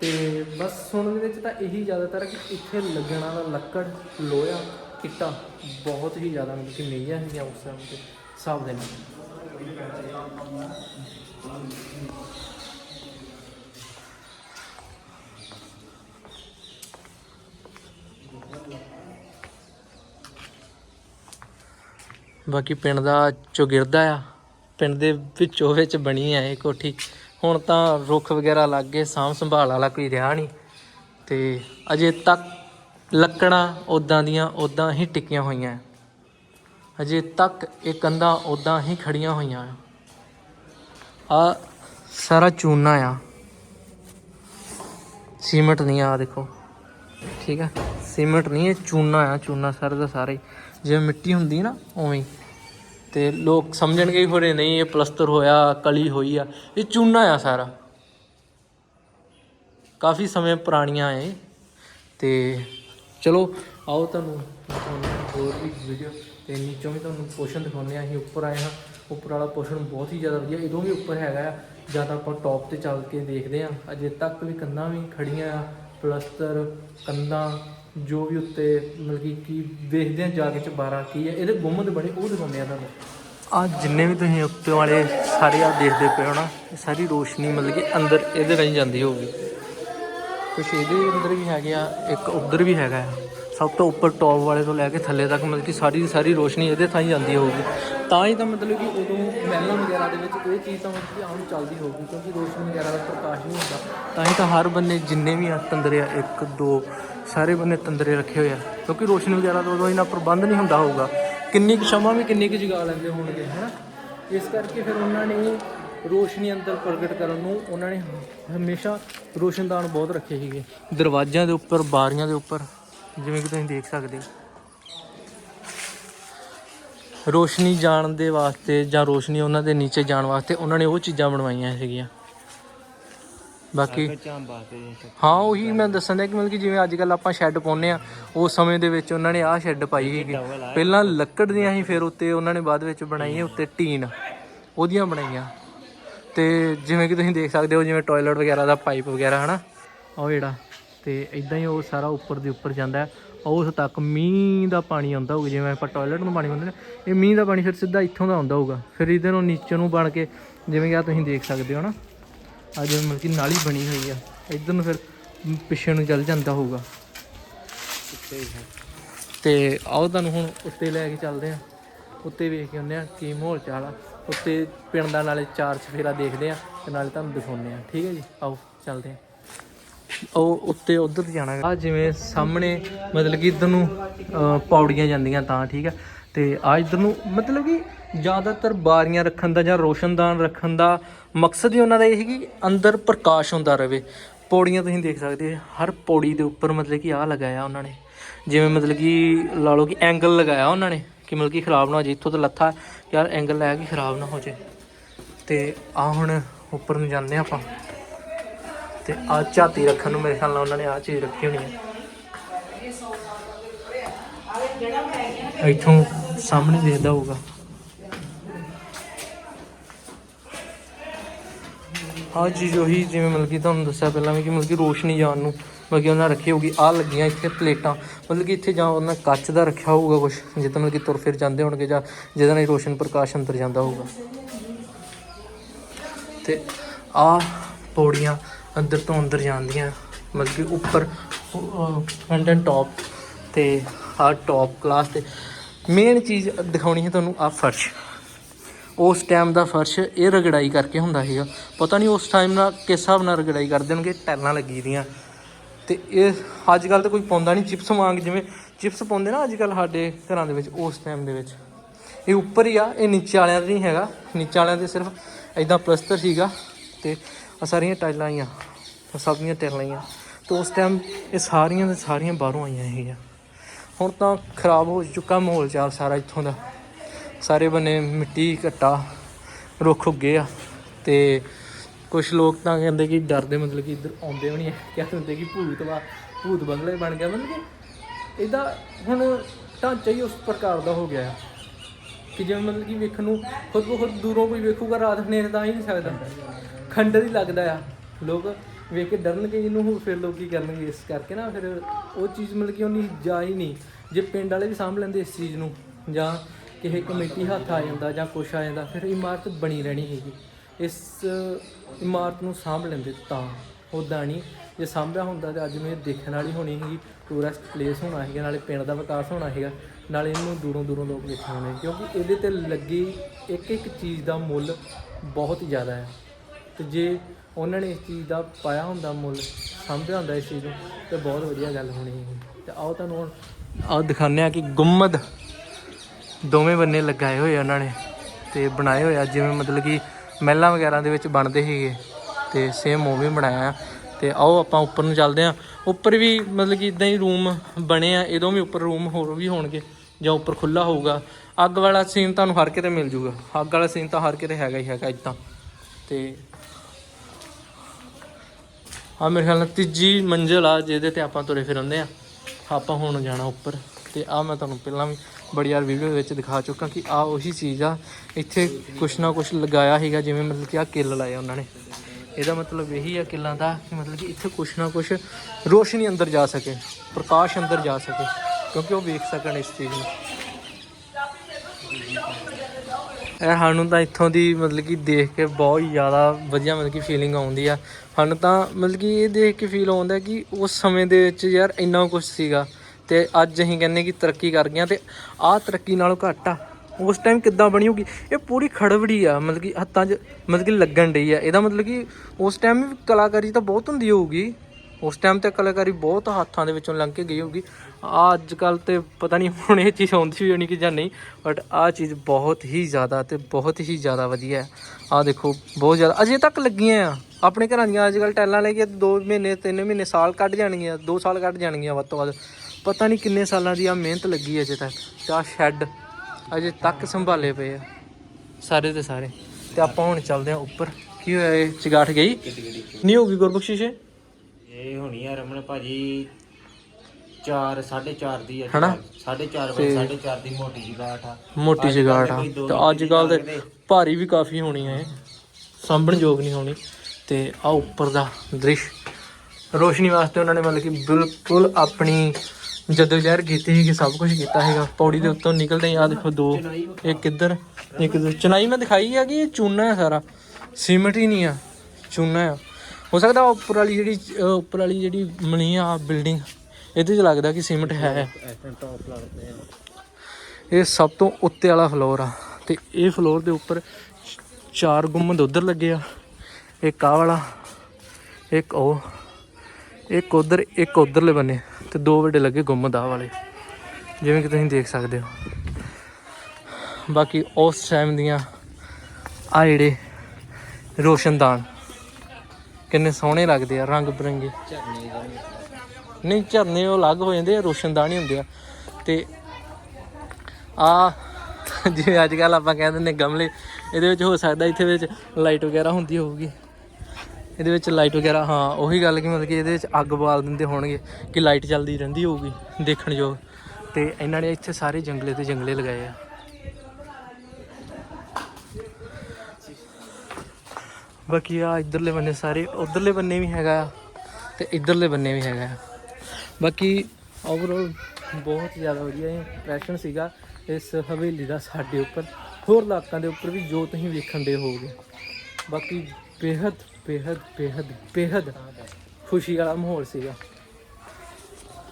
ਤੇ ਬਸ ਸੁਣਨ ਦੇ ਵਿੱਚ ਤਾਂ ਇਹੀ ਜ਼ਿਆਦਾਤਰ ਹੈ ਕਿ ਇੱਥੇ ਲੱਗਣ ਵਾਲਾ ਲੱਕੜ, ਲੋਹਾ ਇੱਟਾਂ ਬਹੁਤ ਹੀ ਜ਼ਿਆਦਾ ਮਤਲਬ ਕਿ ਮਹਿੰਗੀਆਂ ਹੈਗੀਆਂ ਉਸ ਟਾਈਮ ਦੇ ਹਿਸਾਬ ਦੇ ਨਾਲ। ਬਾਕੀ ਪਿੰਡ ਦਾ ਚੌਗਿਰਦਾ ਆ, ਪਿੰਡ ਦੇ ਵਿੱਚੋਂ ਵਿੱਚ ਬਣੀ ਆ ਇਹ ਕੋਠੀ। ਹੁਣ ਤਾਂ ਰੁੱਖ ਵਗੈਰਾ ਲੱਗ ਗਏ, ਸਾਂਭ ਸੰਭਾਲ ਵਾਲਾ ਕੋਈ ਰਿਹਾ ਨਹੀਂ। ਤੇ ਅਜੇ ਤੱਕ ਲੱਕੜਾਂ ਉਦਾਂ ਦੀਆਂ ਉਦਾਂ ਹੀ ਟਿਕੀਆਂ ਹੋਈਆਂ। ਅਜੇ ਤੱਕ ਇਹ ਕੰਧਾਂ ਉਦਾਂ ਹੀ ਖੜੀਆਂ ਹੋਈਆਂ। ਆ ਸਾਰਾ ਚੂਨਾ ਆ। ਸੀਮੈਂਟ ਨਹੀਂ ਆ, ਦੇਖੋ। ਠੀਕ ਆ? ਸੀਮੈਂਟ ਨਹੀਂ, ਇਹ ਚੂਨਾ ਆ, ਚੂਨਾ ਸਾਰਾ ਦਾ ਸਾਰਾ। ਹੀ ਜਿਵੇਂ ਮਿੱਟੀ ਹੁੰਦੀ ਨਾ, ਉਵੇਂ ਹੀ। ਤੇ ਲੋਕ ਸਮਝਣਗੇ ਹੋਰੇ ਨਹੀਂ, ਇਹ ਪਲਸਤਰ ਹੋਇਆ, ਕਲੀ ਹੋਈ ਆ, ਇਹ ਚੂਨਾ ਆ ਸਾਰਾ। ਕਾਫੀ ਸਮੇਂ ਪੁਰਾਣੀਆਂ ਐ। ਤੇ ਚਲੋ, ਆਓ ਤੁਹਾਨੂੰ ਦਿਖਾਉਂਦੇ ਹਾਂ ਹੋਰ ਵੀ ਵੀਡੀਓ ਤੇ ਨੀਚੋਂ ਵੀ ਤੁਹਾਨੂੰ ਪੋਰਸ਼ਨ ਦਿਖਾਉਂਦੇ ਆ ਅਸੀਂ ਉੱਪਰ ਆਏ ਹਾਂ। ਉੱਪਰ ਵਾਲਾ ਪੋਰਸ਼ਨ ਬਹੁਤ ਹੀ ਜ਼ਿਆਦਾ ਵਧੀਆ ਇਹਦੋਂ ਵੀ ਉੱਪਰ ਹੈਗਾ ਆ। ਜਾਂ ਤਾਂ ਆਪਾਂ ਟੌਪ ਤੇ ਚੱਲ ਕੇ ਦੇਖਦੇ ਆ ਅਜੇ ਤੱਕ ਵੀ ਕੰਧਾਂ ਵੀ ਖੜੀਆਂ ਆ, ਪਲਸਤਰ, ਕੰਧਾਂ ਜੋ ਵੀ ਉੱਤੇ ਮਤਲਬ ਕਿ ਕੀ ਵੇਖਦੇ ਆ ਜਾ ਕੇ ਚ 12 ਕੀ ਹੈ ਇਹਦੇ ਗੁੰਮਦ ਬੜੇ ਉਹ ਦਿਖਾਉਂਦੇ ਆ ਤੁਹਾਨੂੰ ਆ ਜਿੰਨੇ ਵੀ ਤੁਸੀਂ ਉੱਤੇ ਵਾਲੇ ਸਾਰੇ ਆ ਦੇਖਦੇ ਪਏ ਹੋ ਨਾ, ਇਹ ਸਾਰੀ ਰੋਸ਼ਨੀ ਮਤਲਬ ਕਿ ਅੰਦਰ ਇਹਦੇ ਰਾਹੀਂ ਜਾਂਦੀ ਹੋਊਗੀ। ਕੁਛ ਇਹਦੇ ਅੰਦਰ ਵੀ ਹੈਗੇ ਆ, ਇੱਕ ਉੱਧਰ ਵੀ ਹੈਗਾ ਆ। ਸਭ ਤੋਂ ਉੱਪਰ ਟੌਪ ਵਾਲੇ ਤੋਂ ਲੈ ਕੇ ਥੱਲੇ ਤੱਕ ਮਤਲਬ ਕਿ ਸਾਰੀ ਦੀ ਸਾਰੀ ਰੋਸ਼ਨੀ ਇਹਦੇ ਥਾਂ ਹੀ ਜਾਂਦੀ ਹੋਊਗੀ। ਤਾਂ ਹੀ ਤਾਂ ਮਤਲਬ ਕਿ ਉਦੋਂ ਮਹਿਲਾਂ ਵਗੈਰਾ ਦੇ ਵਿੱਚ ਇਹ ਚੀਜ਼ ਤਾਂ ਮਤਲਬ ਕਿ ਆਮ ਚੱਲਦੀ ਹੋਊਗੀ, ਕਿਉਂਕਿ ਰੋਸ਼ਨੀ ਵਗੈਰਾ ਦਾ ਪ੍ਰਕਾਸ਼ ਨਹੀਂ ਹੁੰਦਾ। ਤਾਂ ਹੀ ਤਾਂ ਹਰ ਬੰਨੇ ਜਿੰਨੇ ਵੀ ਆ ਤੰਦਰੇ ਆ, ਇੱਕ, ਦੋ ਸਾਰੇ ਬੰਨੇ ਤੰਦਰੇ ਰੱਖੇ ਹੋਏ ਆ। ਕਿਉਂਕਿ ਰੋਸ਼ਨੀ ਵਗੈਰਾ ਦਾ ਉਦੋਂ ਇਹਨਾਂ ਪ੍ਰਬੰਧ ਨਹੀਂ ਹੁੰਦਾ ਹੋਊਗਾ। ਕਿੰਨੀ ਕੁ ਸਮਾਂ ਵੀ ਕਿੰਨੀ ਕੁ ਜਗਾ ਲੈਂਦੇ ਹੋਣਗੇ ਹੈ ਇਸ ਕਰਕੇ ਫਿਰ ਉਹਨਾਂ ਨੇ ਰੋਸ਼ਨੀ ਅੰਦਰ ਪ੍ਰਗਟ ਕਰਨ ਨੂੰ ਉਹਨਾਂ ਨੇ ਹਮੇਸ਼ਾ ਰੋਸ਼ਨਦਾਨ ਬਹੁਤ ਰੱਖੇ ਸੀਗੇ। ਦਰਵਾਜ਼ਿਆਂ ਦੇ ਉੱਪਰ, ਬਾਰੀਆਂ ਦੇ ਉੱਪਰ, ਜਿਵੇਂ ਕਿ ਤੁਸੀਂ ਦੇਖ ਸਕਦੇ ਹੋ। ਰੋਸ਼ਨੀ ਜਾਣ ਦੇ ਵਾਸਤੇ ਜਾਂ ਰੋਸ਼ਨੀ ਉਹਨਾਂ ਦੇ ਨੀਚੇ ਜਾਣ ਵਾਸਤੇ ਉਹਨਾਂ ਨੇ ਉਹ ਚੀਜ਼ਾਂ ਬਣਵਾਈਆਂ ਸੀਗੀਆਂ। ਬਾਕੀ ਹਾਂ ਉਹੀ ਮੈਂ ਦੱਸਣ ਦਿਆ ਕਿ ਮਤਲਬ ਕਿ ਜਿਵੇਂ ਅੱਜ ਕੱਲ ਆਪਾਂ ਸ਼ੈੱਡ ਪਾਉਂਦੇ ਆ ਉਸ ਸਮੇਂ ਦੇ ਵਿੱਚ ਉਹਨਾਂ ਨੇ ਆਹ ਸ਼ੈੱਡ ਪਾਈ ਸੀਗੀ। ਪਹਿਲਾਂ ਲੱਕੜ ਦੀਆਂ ਸੀ ਫਿਰ ਉੱਤੇ ਉਹਨਾਂ ਨੇ ਬਾਅਦ ਵਿੱਚ ਬਣਾਈ ਹੈ ਉੱਤੇ ਟੀਨ। ਉਹਦੀਆਂ ਬਣਾਈਆਂ। ਤੇ ਜਿਵੇਂ ਕਿ ਤੁਸੀਂ ਦੇਖ ਸਕਦੇ ਹੋ ਜਿਵੇਂ ਟਾਇਲਟ ਵਗੈਰਾ ਦਾ ਪਾਈਪ ਵਗੈਰਾ ਹਨਾ? ਉਹ ਜਿਹੜਾ ਤੇ ਇਦਾਂ ਹੀ ਉਹ ਸਾਰਾ ਉੱਪਰ ਦੇ ਉੱਪਰ ਜਾਂਦਾ ਉਸ ਤੱਕ ਮੀਂਹ ਦਾ ਪਾਣੀ ਆਉਂਦਾ ਹੋਊਗਾ ਜਿਵੇਂ ਆਪਾਂ ਟਾਇਲਟ ਨੂੰ ਪਾਣੀ ਪਾਉਂਦੇ ਨੇ ਇਹ ਮੀਂਹ ਦਾ ਪਾਣੀ ਫਿਰ ਸਿੱਧਾ ਇੱਥੋਂ ਦਾ ਆਉਂਦਾ ਹੋਊਗਾ। ਫਿਰ ਇਹਦੇ ਨੂੰ ਨੀਚੇ ਨੂੰ ਬਣ ਕੇ ਜਿਵੇਂ ਕਿ ਆ ਤੁਸੀਂ ਦੇਖ ਸਕਦੇ ਹੋ ਨਾ ਆ ਜਿਵੇਂ ਮਤਲਬ ਕਿ ਨਾਲੀ ਬਣੀ ਹੋਈ ਆ। ਇੱਧਰ ਨੂੰ ਫਿਰ ਪਿੱਛੇ ਨੂੰ ਚੱਲ ਜਾਂਦਾ ਹੋਊਗਾ। ਤੇ ਆਓ ਤੁਹਾਨੂੰ ਹੁਣ ਉੱਤੇ ਲੈ ਕੇ ਚੱਲਦੇ ਆ। ਉੱਤੇ ਵੇਖ ਕੇ ਆਉਂਦੇ ਆ ਕੀ ਮਾਹੌਲ ਚਾਲ ਆ। ਉੱਤੇ ਪਿੰਡ ਦਾ ਨਾਲੇ ਚਾਰ ਚਫੇਰਾ ਦੇਖਦੇ ਆ ਤੇ ਨਾਲੇ ਤੁਹਾਨੂੰ ਦਿਖਾਉਂਦੇ ਆ। ਠੀਕ ਹੈ ਜੀ? ਆਓ ਚੱਲਦੇ ਆ। ਉਹ ਉੱਤੇ ਉਧਰ ਜਾਣਾ ਆ ਜਿਵੇਂ ਸਾਹਮਣੇ ਮਤਲਬ ਕਿ ਇਧਰ ਨੂੰ ਪੌੜੀਆਂ ਜਾਂਦੀਆਂ ਤਾਂ ਠੀਕ ਹੈ ਤੇ ਆ ਇਧਰ ਨੂੰ ਮਤਲਬ ਕਿ ਜ਼ਿਆਦਾਤਰ ਬਾਰੀਆਂ ਰੱਖਣ ਦਾ ਜਾਂ ਰੋਸ਼ਨਦਾਨ ਰੱਖਣ ਦਾ ਮਕਸਦ ਹੀ ਉਹਨਾਂ ਦਾ ਇਹ ਹੈ ਕਿ ਅੰਦਰ ਪ੍ਰਕਾਸ਼ ਹੁੰਦਾ ਰਹੇ ਪੌੜੀਆਂ ਤੁਸੀਂ ਦੇਖ ਸਕਦੇ ਹਰ ਪੌੜੀ ਦੇ ਉੱਪਰ ਮਤਲਬ ਕਿ ਆ ਲਗਾਇਆ ਉਹਨਾਂ ਨੇ। ਜਿਵੇਂ ਮਤਲਬ ਕਿ ਲਾ ਲਓ ਕਿ ਐਂਗਲ ਲਗਾਇਆ ਉਹਨਾਂ ਨੇ ਕਿ ਮਤਲਬ ਕਿ ਖਰਾਬ ਨਾ ਹੋ ਜਾਏ, ਇੱਥੋਂ ਤਾਂ ਲੱਥਾ ਯਾਰ ਐਂਗਲ ਲਾਇਆ ਕਿ ਖਰਾਬ ਨਾ ਹੋ ਜਾਏ। ਤੇ ਆ ਹੁਣ ਉੱਪਰ ਨੂੰ ਜਾਂਦੇ ਹਾਂ ਆਪਾਂ। ਤੇ ਆ ਝਾਤੀ ਰੱਖਣ ਨੂੰ ਮੇਰੇ ਖਿਆਲ ਨਾਲ ਉਹਨਾਂ ਨੇ ਆ ਚੀਜ਼ ਰੱਖੀ ਹੋਣੀ ਹੈ। ਇੱਥੋਂ ਸਾਹਮਣੇ ਦੇਖਦਾ ਹੋਊਗਾ। ਆਹ ਚੀਜ਼ ਉਹੀ ਜਿਵੇਂ ਮਤਲਬ ਕਿ ਤੁਹਾਨੂੰ ਦੱਸਿਆ ਪਹਿਲਾਂ ਵੀ ਕਿ ਮਤਲਬ ਕਿ ਰੋਸ਼ਨੀ ਜਾਣ ਨੂੰ, ਮਤਲਬ ਕਿ ਉਹਨਾਂ ਰੱਖੀ ਹੋਊਗੀ। ਆਹ ਲੱਗੀਆਂ ਇੱਥੇ ਪਲੇਟਾਂ। ਮਤਲਬ ਕਿ ਇੱਥੇ ਜਾਂ ਉਹਨਾਂ ਕੱਚ ਦਾ ਰੱਖਿਆ ਹੋਊਗਾ ਕੁਝ ਜਿੱਦਾਂ ਮਤਲਬ ਕਿ ਤੁਰ ਫਿਰ ਜਾਂਦੇ ਹੋਣਗੇ ਜਾਂ ਜਿਹਦੇ ਨਾਲ ਰੋਸ਼ਨ ਪ੍ਰਕਾਸ਼ ਅੰਦਰ ਜਾਂਦਾ ਹੋਊਗਾ। ਤੇ ਆਹ ਪੌੜੀਆਂ ਅੰਦਰ ਤੋਂ ਅੰਦਰ ਜਾਂਦੀਆਂ, ਮਤਲਬ ਕਿ ਉੱਪਰ ਫਰੰਟ ਐਂਡ ਟੌਪ ਤੇ ਆ ਟੌਪ ਕਲਾਸ ਤੇ। ਮੇਨ ਚੀਜ਼ ਦਿਖਾਉਣੀ ਹੈ ਤੁਹਾਨੂੰ ਆ ਫਰਸ਼। ਉਸ ਟਾਈਮ ਦਾ ਫਰਸ਼ ਇਹ ਰਗੜਾਈ ਕਰਕੇ ਹੁੰਦਾ ਸੀਗਾ। ਪਤਾ ਨਹੀਂ ਉਸ ਟਾਈਮ ਨਾਲ ਕਿਸ ਹਿਸਾਬ ਨਾਲ ਰਗੜਾਈ ਕਰ ਦੇਣਗੇ ਟੈਲਾਂ ਲੱਗੀ ਦੀਆਂ। ਤੇ ਇਹ ਅੱਜ ਕੱਲ ਤਾਂ ਕੋਈ ਪਾਉਂਦਾ ਨਹੀਂ ਚਿਪਸ ਵਾਂਗ, ਜਿਵੇਂ ਚਿਪਸ ਪਾਉਂਦੇ ਨਾ ਅੱਜ ਕੱਲ ਸਾਡੇ ਘਰਾਂ ਦੇ ਵਿੱਚ, ਉਸ ਟਾਈਮ ਦੇ ਵਿੱਚ। ਇਹ ਉੱਪਰ ਹੀ ਆ, ਇਹ ਨੀਚੇ ਵਾਲਿਆਂ ਦਾ ਨਹੀਂ ਹੈਗਾ। ਨੀਚੇ ਵਾਲਿਆਂ ਦੇ ਸਿਰਫ ਐਦਾਂ ਪਲਸਤਰ ਸੀਗਾ ਤੇ ਆ ਸਾਰੀਆਂ ਟਾਈਲਾਂ ਆਈਆਂ, ਆਹ ਸਭ ਦੀਆਂ ਟਾਈਲਾਂ ਆਈਆਂ। ਤੇ ਉਸ ਟਾਈਮ ਇਹ ਸਾਰੀਆਂ ਦੇ ਸਾਰੀਆਂ ਬਾਹਰੋਂ ਆਈਆਂ ਹੈਗੀਆਂ। ਹੁਣ ਤਾਂ ਖਰਾਬ ਹੋ ਚੁੱਕਾ ਮਾਹੌਲ ਚਾਲ ਸਾਰਾ ਇੱਥੋਂ ਦਾ। ਸਾਰੇ ਬੰਨੇ ਮਿੱਟੀ, ਘੱਟਾ, ਰੁੱਖ ਉੱਗੇ ਆ ਤੇ ਕੁਝ ਲੋਕ ਤਾਂ ਕਹਿੰਦੇ ਕਿ ਡਰਦੇ ਮਤਲਬ ਕਿ ਇੱਧਰ ਆਉਂਦੇ ਵੀ ਨਹੀਂ ਕਹਿੰਦੇ ਹੁੰਦੇ ਕਿ ਭੂਤ ਵਾ, ਭੂਤ ਬੰਗਲੇ ਬਣ ਗਿਆ। ਮਤਲਬ ਕਿ ਇਹਦਾ ਹੁਣ ਢਾਂਚਾ ਹੀ ਉਸ ਪ੍ਰਕਾਰ ਦਾ ਹੋ ਗਿਆ ਹੈ ਕਿ ਜਿਵੇਂ ਮਤਲਬ ਕਿ ਵੇਖਣ ਨੂੰ ਖੁਦ ਬਖੁਦ ਦੂਰੋਂ ਕੋਈ ਵੇਖੂਗਾ, ਰਾਤ ਹਨੇਰ ਤਾਂ ਹੀ ਨਹੀਂ ਸਕਦਾ। ਖੰਡਰ ਹੀ ਲੱਗਦਾ ਆ। ਲੋਕ ਵੇਖ ਕੇ ਡਰਨਗੇ ਇਹਨੂੰ ਫਿਰ ਲੋਕ ਕੀ ਕਰਨਗੇ? ਇਸ ਕਰਕੇ ਨਾ ਫਿਰ ਉਹ ਚੀਜ਼ ਮਤਲਬ ਕਿ ਉਹਨੀ ਜਾ ਹੀ ਨਹੀਂ ਜੇ ਪਿੰਡ ਵਾਲੇ ਵੀ ਸਾਂਭ ਲੈਂਦੇ ਇਸ ਚੀਜ਼ ਨੂੰ, ਜਾਂ ਕਿਸੇ ਕਮੇਟੀ ਹੱਥ ਆ ਜਾਂਦਾ ਜਾਂ ਕੁਛ ਆ ਜਾਂਦਾ, ਫਿਰ ਇਮਾਰਤ ਬਣੀ ਰਹਿਣੀ ਹੈਗੀ। ਇਸ ਇਮਾਰਤ ਨੂੰ ਸਾਂਭ ਲੈਂਦੇ ਤਾਂ ਉਦਾਂ ਨਹੀਂ ਜੇ ਸਾਂਭਿਆ ਹੁੰਦਾ ਤੇ ਅੱਜ ਨੂੰ ਇਹ ਦੇਖਣ ਵਾਲੀ ਹੋਣੀ ਸੀਗੀ ਟੂਰਿਸਟ ਪਲੇਸ ਹੋਣਾ ਸੀਗਾ ਨਾਲੇ ਪਿੰਡ ਦਾ ਵਿਕਾਸ ਹੋਣਾ ਹੈਗਾ, ਨਾਲੇ ਇਹਨੂੰ ਦੂਰੋਂ ਦੂਰੋਂ ਲੋਕ ਵੇਖਣ ਆਉਣੇ। ਕਿਉਂਕਿ ਇਹਦੇ ਤੇ ਲੱਗੀ ਇੱਕ ਇੱਕ ਚੀਜ਼ ਦਾ ਮੁੱਲ ਬਹੁਤ ਜ਼ਿਆਦਾ ਹੈ। ਤੇ ਜੇ ਉਹਨਾਂ ਨੇ ਇਸ ਚੀਜ਼ ਦਾ ਪਾਇਆ ਹੁੰਦਾ ਮੁੱਲ ਸਮਝਿਆ ਹੁੰਦਾ ਇਸ ਚੀਜ਼ ਨੂੰ, ਤੇ ਬਹੁਤ ਵਧੀਆ ਗੱਲ ਹੋਣੀ ਸੀ ਤੇ ਆਓ ਤੁਹਾਨੂੰ ਹੁਣ ਆਹ ਦਿਖਾਉਂਦੇ ਆ ਕਿ ਗੁੰਮਦ ਦੋਵੇਂ ਬੰਨੇ ਲਗਾਏ ਹੋਏ ਆ ਉਹਨਾਂ ਨੇ, ਤੇ ਬਣਾਏ ਹੋਏ ਆ, ਜਿਵੇਂ ਮਤਲਬ ਕਿ ਮਹਿਲਾਂ ਵਗੈਰਾ ਦੇ ਵਿੱਚ ਬਣਦੇ ਸੀਗੇ, ਤੇ ਸੇਮ ਉਹ ਵੀ ਬਣਾਇਆ ਆ। ਤੇ ਆਓ ਆਪਾਂ ਉੱਪਰ ਨੂੰ ਚੱਲਦੇ ਆ ਉੱਪਰ ਵੀ ਮਤਲਬ ਕਿ ਇਦਾਂ ਹੀ ਰੂਮ ਬਣੇ ਆ ਇਦੋਂ ਵੀ ਉੱਪਰ ਰੂਮ ਹੋਰ ਵੀ ਹੋਣਗੇ, ਜਾਂ ਉੱਪਰ ਖੁੱਲਾ ਹੋਊਗਾ। ਅੱਗ ਵਾਲਾ ਸੀਨ ਤੁਹਾਨੂੰ ਹਰ ਕਿਤੇ ਮਿਲ ਜੂਗਾ। ਅੱਗ ਵਾਲਾ ਸੀਨ ਤਾਂ ਹਰ ਕਿਤੇ ਹੈਗਾ ਹੀ ਹੈਗਾ ਇਦਾਂ। ਤੇ ਆ ਮੇਰੇ ਖਿਆਲ ਨਾਲ ਤੀਜੀ ਮੰਜ਼ਿਲ ਆ, ਜਿਹਦੇ ਤੇ ਆਪਾਂ ਤੁਰੇ ਫਿਰਦੇ ਆ। ਆਪਾਂ ਹੁਣ ਜਾਣਾ ਉੱਪਰ, ਤੇ ਆ ਮੈਂ ਤੁਹਾਨੂੰ ਪਹਿਲਾਂ ਵੀ ਬੜੀ ਯਾਰ ਵੀਡੀਓ ਵਿੱਚ ਦਿਖਾ ਚੁੱਕਾ ਕਿ ਆ ਉਹੀ ਚੀਜ਼ ਆ। ਇੱਥੇ ਕੁਛ ਨਾ ਕੁਛ ਲਗਾਇਆ ਹੈਗਾ ਜਿਵੇਂ ਮਤਲਬ ਕਿ ਆ ਕਿੱਲ ਲਾਇਆ ਉਹਨਾਂ ਨੇ। ਇਹਦਾ ਮਤਲਬ ਇਹੀ ਆ ਕਿੱਲਾਂ ਦਾ ਕਿ ਮਤਲਬ ਕਿ ਇੱਥੇ ਕੁਛ ਨਾ ਕੁਛ ਰੋਸ਼ਨੀ ਅੰਦਰ ਜਾ ਸਕੇ, ਪ੍ਰਕਾਸ਼ ਅੰਦਰ ਜਾ ਸਕੇ, ਕਿਉਂਕਿ ਉਹ ਵੇਖ ਸਕਣ ਇਸ ਚੀਜ਼ ਨੂੰ। ਇਹ ਸਾਨੂੰ ਤਾਂ ਇੱਥੋਂ ਦੀ ਮਤਲਬ ਕਿ ਦੇਖ ਕੇ ਬਹੁਤ ਜ਼ਿਆਦਾ ਵਧੀਆ ਮਤਲਬ ਕਿ ਫੀਲਿੰਗ ਆਉਂਦੀ ਆ। ਸਾਨੂੰ ਤਾਂ ਮਤਲਬ ਕਿ ਇਹ ਦੇਖ ਕੇ ਫੀਲ ਆਉਂਦਾ ਕਿ ਉਸ ਸਮੇਂ ਦੇ ਵਿੱਚ ਯਾਰ ਇੰਨਾ ਕੁਝ ਸੀਗਾ ਤੇ ਅੱਜ ਅਸੀਂ ਕਹਿੰਨੇ ਕਿ ਤਰੱਕੀ ਕਰ ਗਈਆਂ ਤੇ ਆਹ ਤਰੱਕੀ ਨਾਲੋਂ ਘੱਟ ਆ। ਉਸ ਟਾਈਮ ਕਿੱਦਾਂ ਬਣੀ ਹੋਗੀ ਇਹ ਪੂਰੀ ਖੜਵੜੀ ਆ, ਮਤਲਬ ਕਿ ਹੱਥਾਂ 'ਚ ਮਤਲਬ ਕਿ ਲੱਗਣ ਡਈ ਆ। ਇਹਦਾ ਮਤਲਬ ਕਿ ਉਸ ਟਾਈਮ ਵੀ ਕਲਾਕਾਰੀ ਤਾਂ ਬਹੁਤ ਹੁੰਦੀ ਹੋਊਗੀ। ਉਸ ਟਾਈਮ ਤੇ ਕਲਾਕਾਰੀ ਬਹੁਤ ਹੱਥਾਂ ਦੇ ਵਿੱਚੋਂ ਲੰਘ ਕੇ ਗਈ ਹੋਊਗੀ। ਆ ਅੱਜ ਕੱਲ ਤੇ ਪਤਾ ਨਹੀਂ ਹੁਣ ਇਹ ਚੀਜ਼ ਆਉਂਦੀ ਵੀ ਹੋਣੀ ਕਿ ਜਾਂ ਨਹੀਂ ਬਟ ਆ ਚੀਜ਼ ਬਹੁਤ ਹੀ ਜ਼ਿਆਦਾ ਤੇ ਬਹੁਤ ਹੀ ਜ਼ਿਆਦਾ ਵਧੀਆ ਹੈ। ਆ ਦੇਖੋ ਬਹੁਤ ਜ਼ਿਆਦਾ ਅਜੇ ਤੱਕ ਲੱਗੀਆਂ ਆ। ਆਪਣੇ ਘਰਾਂ ਦੀਆਂ ਅੱਜ ਕੱਲ ਟੈਲਾਂ ਲੈ ਕੇ 2 ਮਹੀਨੇ 3 ਮਹੀਨੇ ਸਾਲ ਕੱਢ ਜਾਣਗੀਆਂ 2 ਸਾਲ ਕੱਢ ਜਾਣਗੀਆਂ ਵੱਧ ਤੋਂ ਵੱਧ। ਪਤਾ ਨਹੀਂ ਕਿੰਨੇ ਸਾਲਾਂ ਦੀ ਆ ਮਿਹਨਤ ਲੱਗੀ ਅਜੇ ਤੱਕ। ਆ ਸ਼ੈੱਡ ਅਜੇ ਤੱਕ ਸੰਭਾਲੇ ਪਏ ਆ ਸਾਰੇ ਦੇ ਸਾਰੇ। ਤੇ ਆਪਾਂ ਹੁਣ ਚੱਲਦੇ ਆ ਉੱਪਰ। ਕੀ ਹੋਇਆ ਇਹ? ਚਗਾਠ ਗਈ? ਨਹੀਂ ਹੋਗੀ ਗੁਰਬਖਸ਼ਿਸ਼ ਇਹ? ਹੋਣੀ ਆ ਰਮਨ ਭਾਜੀ 4 4.5 ਦੀ ਆ ਹਨਾ? 4.5 ਵਜੇ 4.5 ਦੀ ਮੋਟੀ ਜੀ ਗਾਠ ਆ। ਮੋਟੀ ਅੱਜ ਜਗਾੜ ਕੱਲ੍ਹ ਆ। ਕੋਈ ਦੋ ਤੇ ਅੱਜ ਕੱਲ ਦੇ। ਭਾਰੀ ਵੀ ਕਾਫੀ ਹੋਣੀ ਹੈ ਇਹ। ਸਾਂਭਣ ਯੋਗ ਨਹੀਂ ਹੋਣੀ। ਤੇ ਆ ਉੱਪਰ ਦਾ ਦ੍ਰਿਸ਼। ਰੋਸ਼ਨੀ ਵਾਸਤੇ ਉਹਨਾਂ ਨੇ ਮਤਲਬ ਕਿ ਬਿਲਕੁਲ ਆਪਣੀ ਜਦੋਜਹਿਦ ਕੀਤੀ ਸੀ ਕਿ ਸਭ ਕੁਝ ਕੀਤਾ ਹੈਗਾ ਪੌੜੀ ਦੇ ਉੱਤੋਂ ਨਿਕਲਦੇ ਹੀ ਆ ਦੇਖੋ ਦੋ। ਇੱਕ ਇੱਧਰ ਇੱਕ ਇੱਧਰ ਚਨਾਈ ਮੈਂ ਦਿਖਾਈ ਹੈ ਕਿ ਇਹ ਚੂਨਾ ਹੈ ਸਾਰਾ। ਸੀਮੈਂਟ ਹੀ ਨਹੀਂ ਆ। ਚੂਨਾ ਆ। ਹੋ ਸਕਦਾ ਉੱਪਰ ਵਾਲੀ ਜਿਹੜੀ, ਅਹ ਉੱਪਰ ਵਾਲੀ ਜਿਹੜੀ ਬਣੀ ਆ ਬਿਲਡਿੰਗ ਇਹਦੇ 'ਚ ਲੱਗਦਾ ਕਿ ਸੀਮੈਂਟ ਹੈ। ਟੌਪ ਲੱਗਦੇ ਆ ਇਹ ਸਭ ਤੋਂ ਉੱਤੇ ਵਾਲਾ ਫਲੋਰ ਆ ਤੇ ਇਹ ਫਲੋਰ ਦੇ ਉੱਪਰ ਚਾਰ ਗੁੰਮਦ ਉਧਰ ਲੱਗੇ ਆ, ਇੱਕ ਆਹ ਵਾਲਾ, ਇੱਕ ਉਹ, ਇੱਕ ਉਧਰ, ਇੱਕ ਉਧਰਲੇ ਬੰਨੇ ਤੇ ਦੋ ਵੱਡੇ ਲੱਗੇ ਗੁੰਮਦ ਆਹ ਵਾਲੇ। ਜਿਵੇਂ ਕਿ ਤੁਸੀਂ ਦੇਖ ਸਕਦੇ ਹੋ। ਬਾਕੀ ਉਸ ਟਾਈਮ ਦੀਆਂ ਆ ਜਿਹੜੇ ਰੋਸ਼ਨਦਾਨ ਕਿੰਨੇ ਸੋਹਣੇ ਲੱਗਦੇ ਆ, ਰੰਗ ਬਰੰਗੇ। ਝਰਨੇ ਨਹੀਂ, ਝਰਨੇ ਉਹ ਅਲੱਗ ਹੋ ਜਾਂਦੇ ਆ, ਰੋਸ਼ਨਦਾਨ ਹੀ ਹੁੰਦੇ ਆ। ਤੇ ਆ, ਜਿਵੇਂ ਅੱਜ ਕੱਲ ਆਪਾਂ ਕਹਿੰਦੇ ਨੇ ਗਮਲੇ, ਇਹਦੇ ਵਿੱਚ ਹੋ ਸਕਦਾ ਇੱਥੇ ਵਿੱਚ ਲਾਈਟ ਵਗੈਰਾ ਹੁੰਦੀ ਹੋਊਗੀ। ਇਹਦੇ ਵਿੱਚ ਲਾਈਟ ਵਗੈਰਾ, ਹਾਂ, ਉਹੀ ਗੱਲ ਕਿ ਮਤਲਬ ਕਿ ਇਹਦੇ ਵਿੱਚ ਅੱਗ ਬਾਲ ਦਿੰਦੇ ਹੋਣਗੇ ਕਿ ਲਾਈਟ ਚੱਲਦੀ ਰਹਿੰਦੀ ਹੋਊਗੀ, ਦੇਖਣ ਯੋਗ। ਤੇ ਇਹਨਾਂ ਨੇ ਇੱਥੇ ਸਾਰੇ ਜੰਗਲੇ ਤੇ ਜੰਗਲੇ ਲਗਾਏ ਆ। ਬਾਕੀ ਆ ਇਧਰਲੇ ਬੰਨੇ ਸਾਰੇ, ਉਧਰਲੇ ਬੰਨੇ ਵੀ ਹੈਗਾ ਤੇ ਇਧਰਲੇ ਬੰਨੇ ਵੀ ਹੈਗਾ। ਬਾਕੀ ਓਵਰਆਲ ਬਹੁਤ ਜ਼ਿਆਦਾ ਵਧੀਆ ਪ੍ਰੈਸ਼ਨ ਸੀਗਾ ਇਸ ਹਵੇਲੀ ਦਾ ਸਾਡੇ ਉੱਪਰ। ਹੋਰ ਲੋਕਾਂ ਦੇ ਉੱਪਰ ਵੀ ਜੋ ਤੁਸੀਂ ਵੇਖਣ ਦੇ ਹੋਗੇ ਬਾਕੀ ਬੇਹਦ ਬੇਹਦ ਬੇਹਦ ਬੇਹਦ ਖੁਸ਼ੀ ਵਾਲਾ ਮਾਹੌਲ ਸੀਗਾ।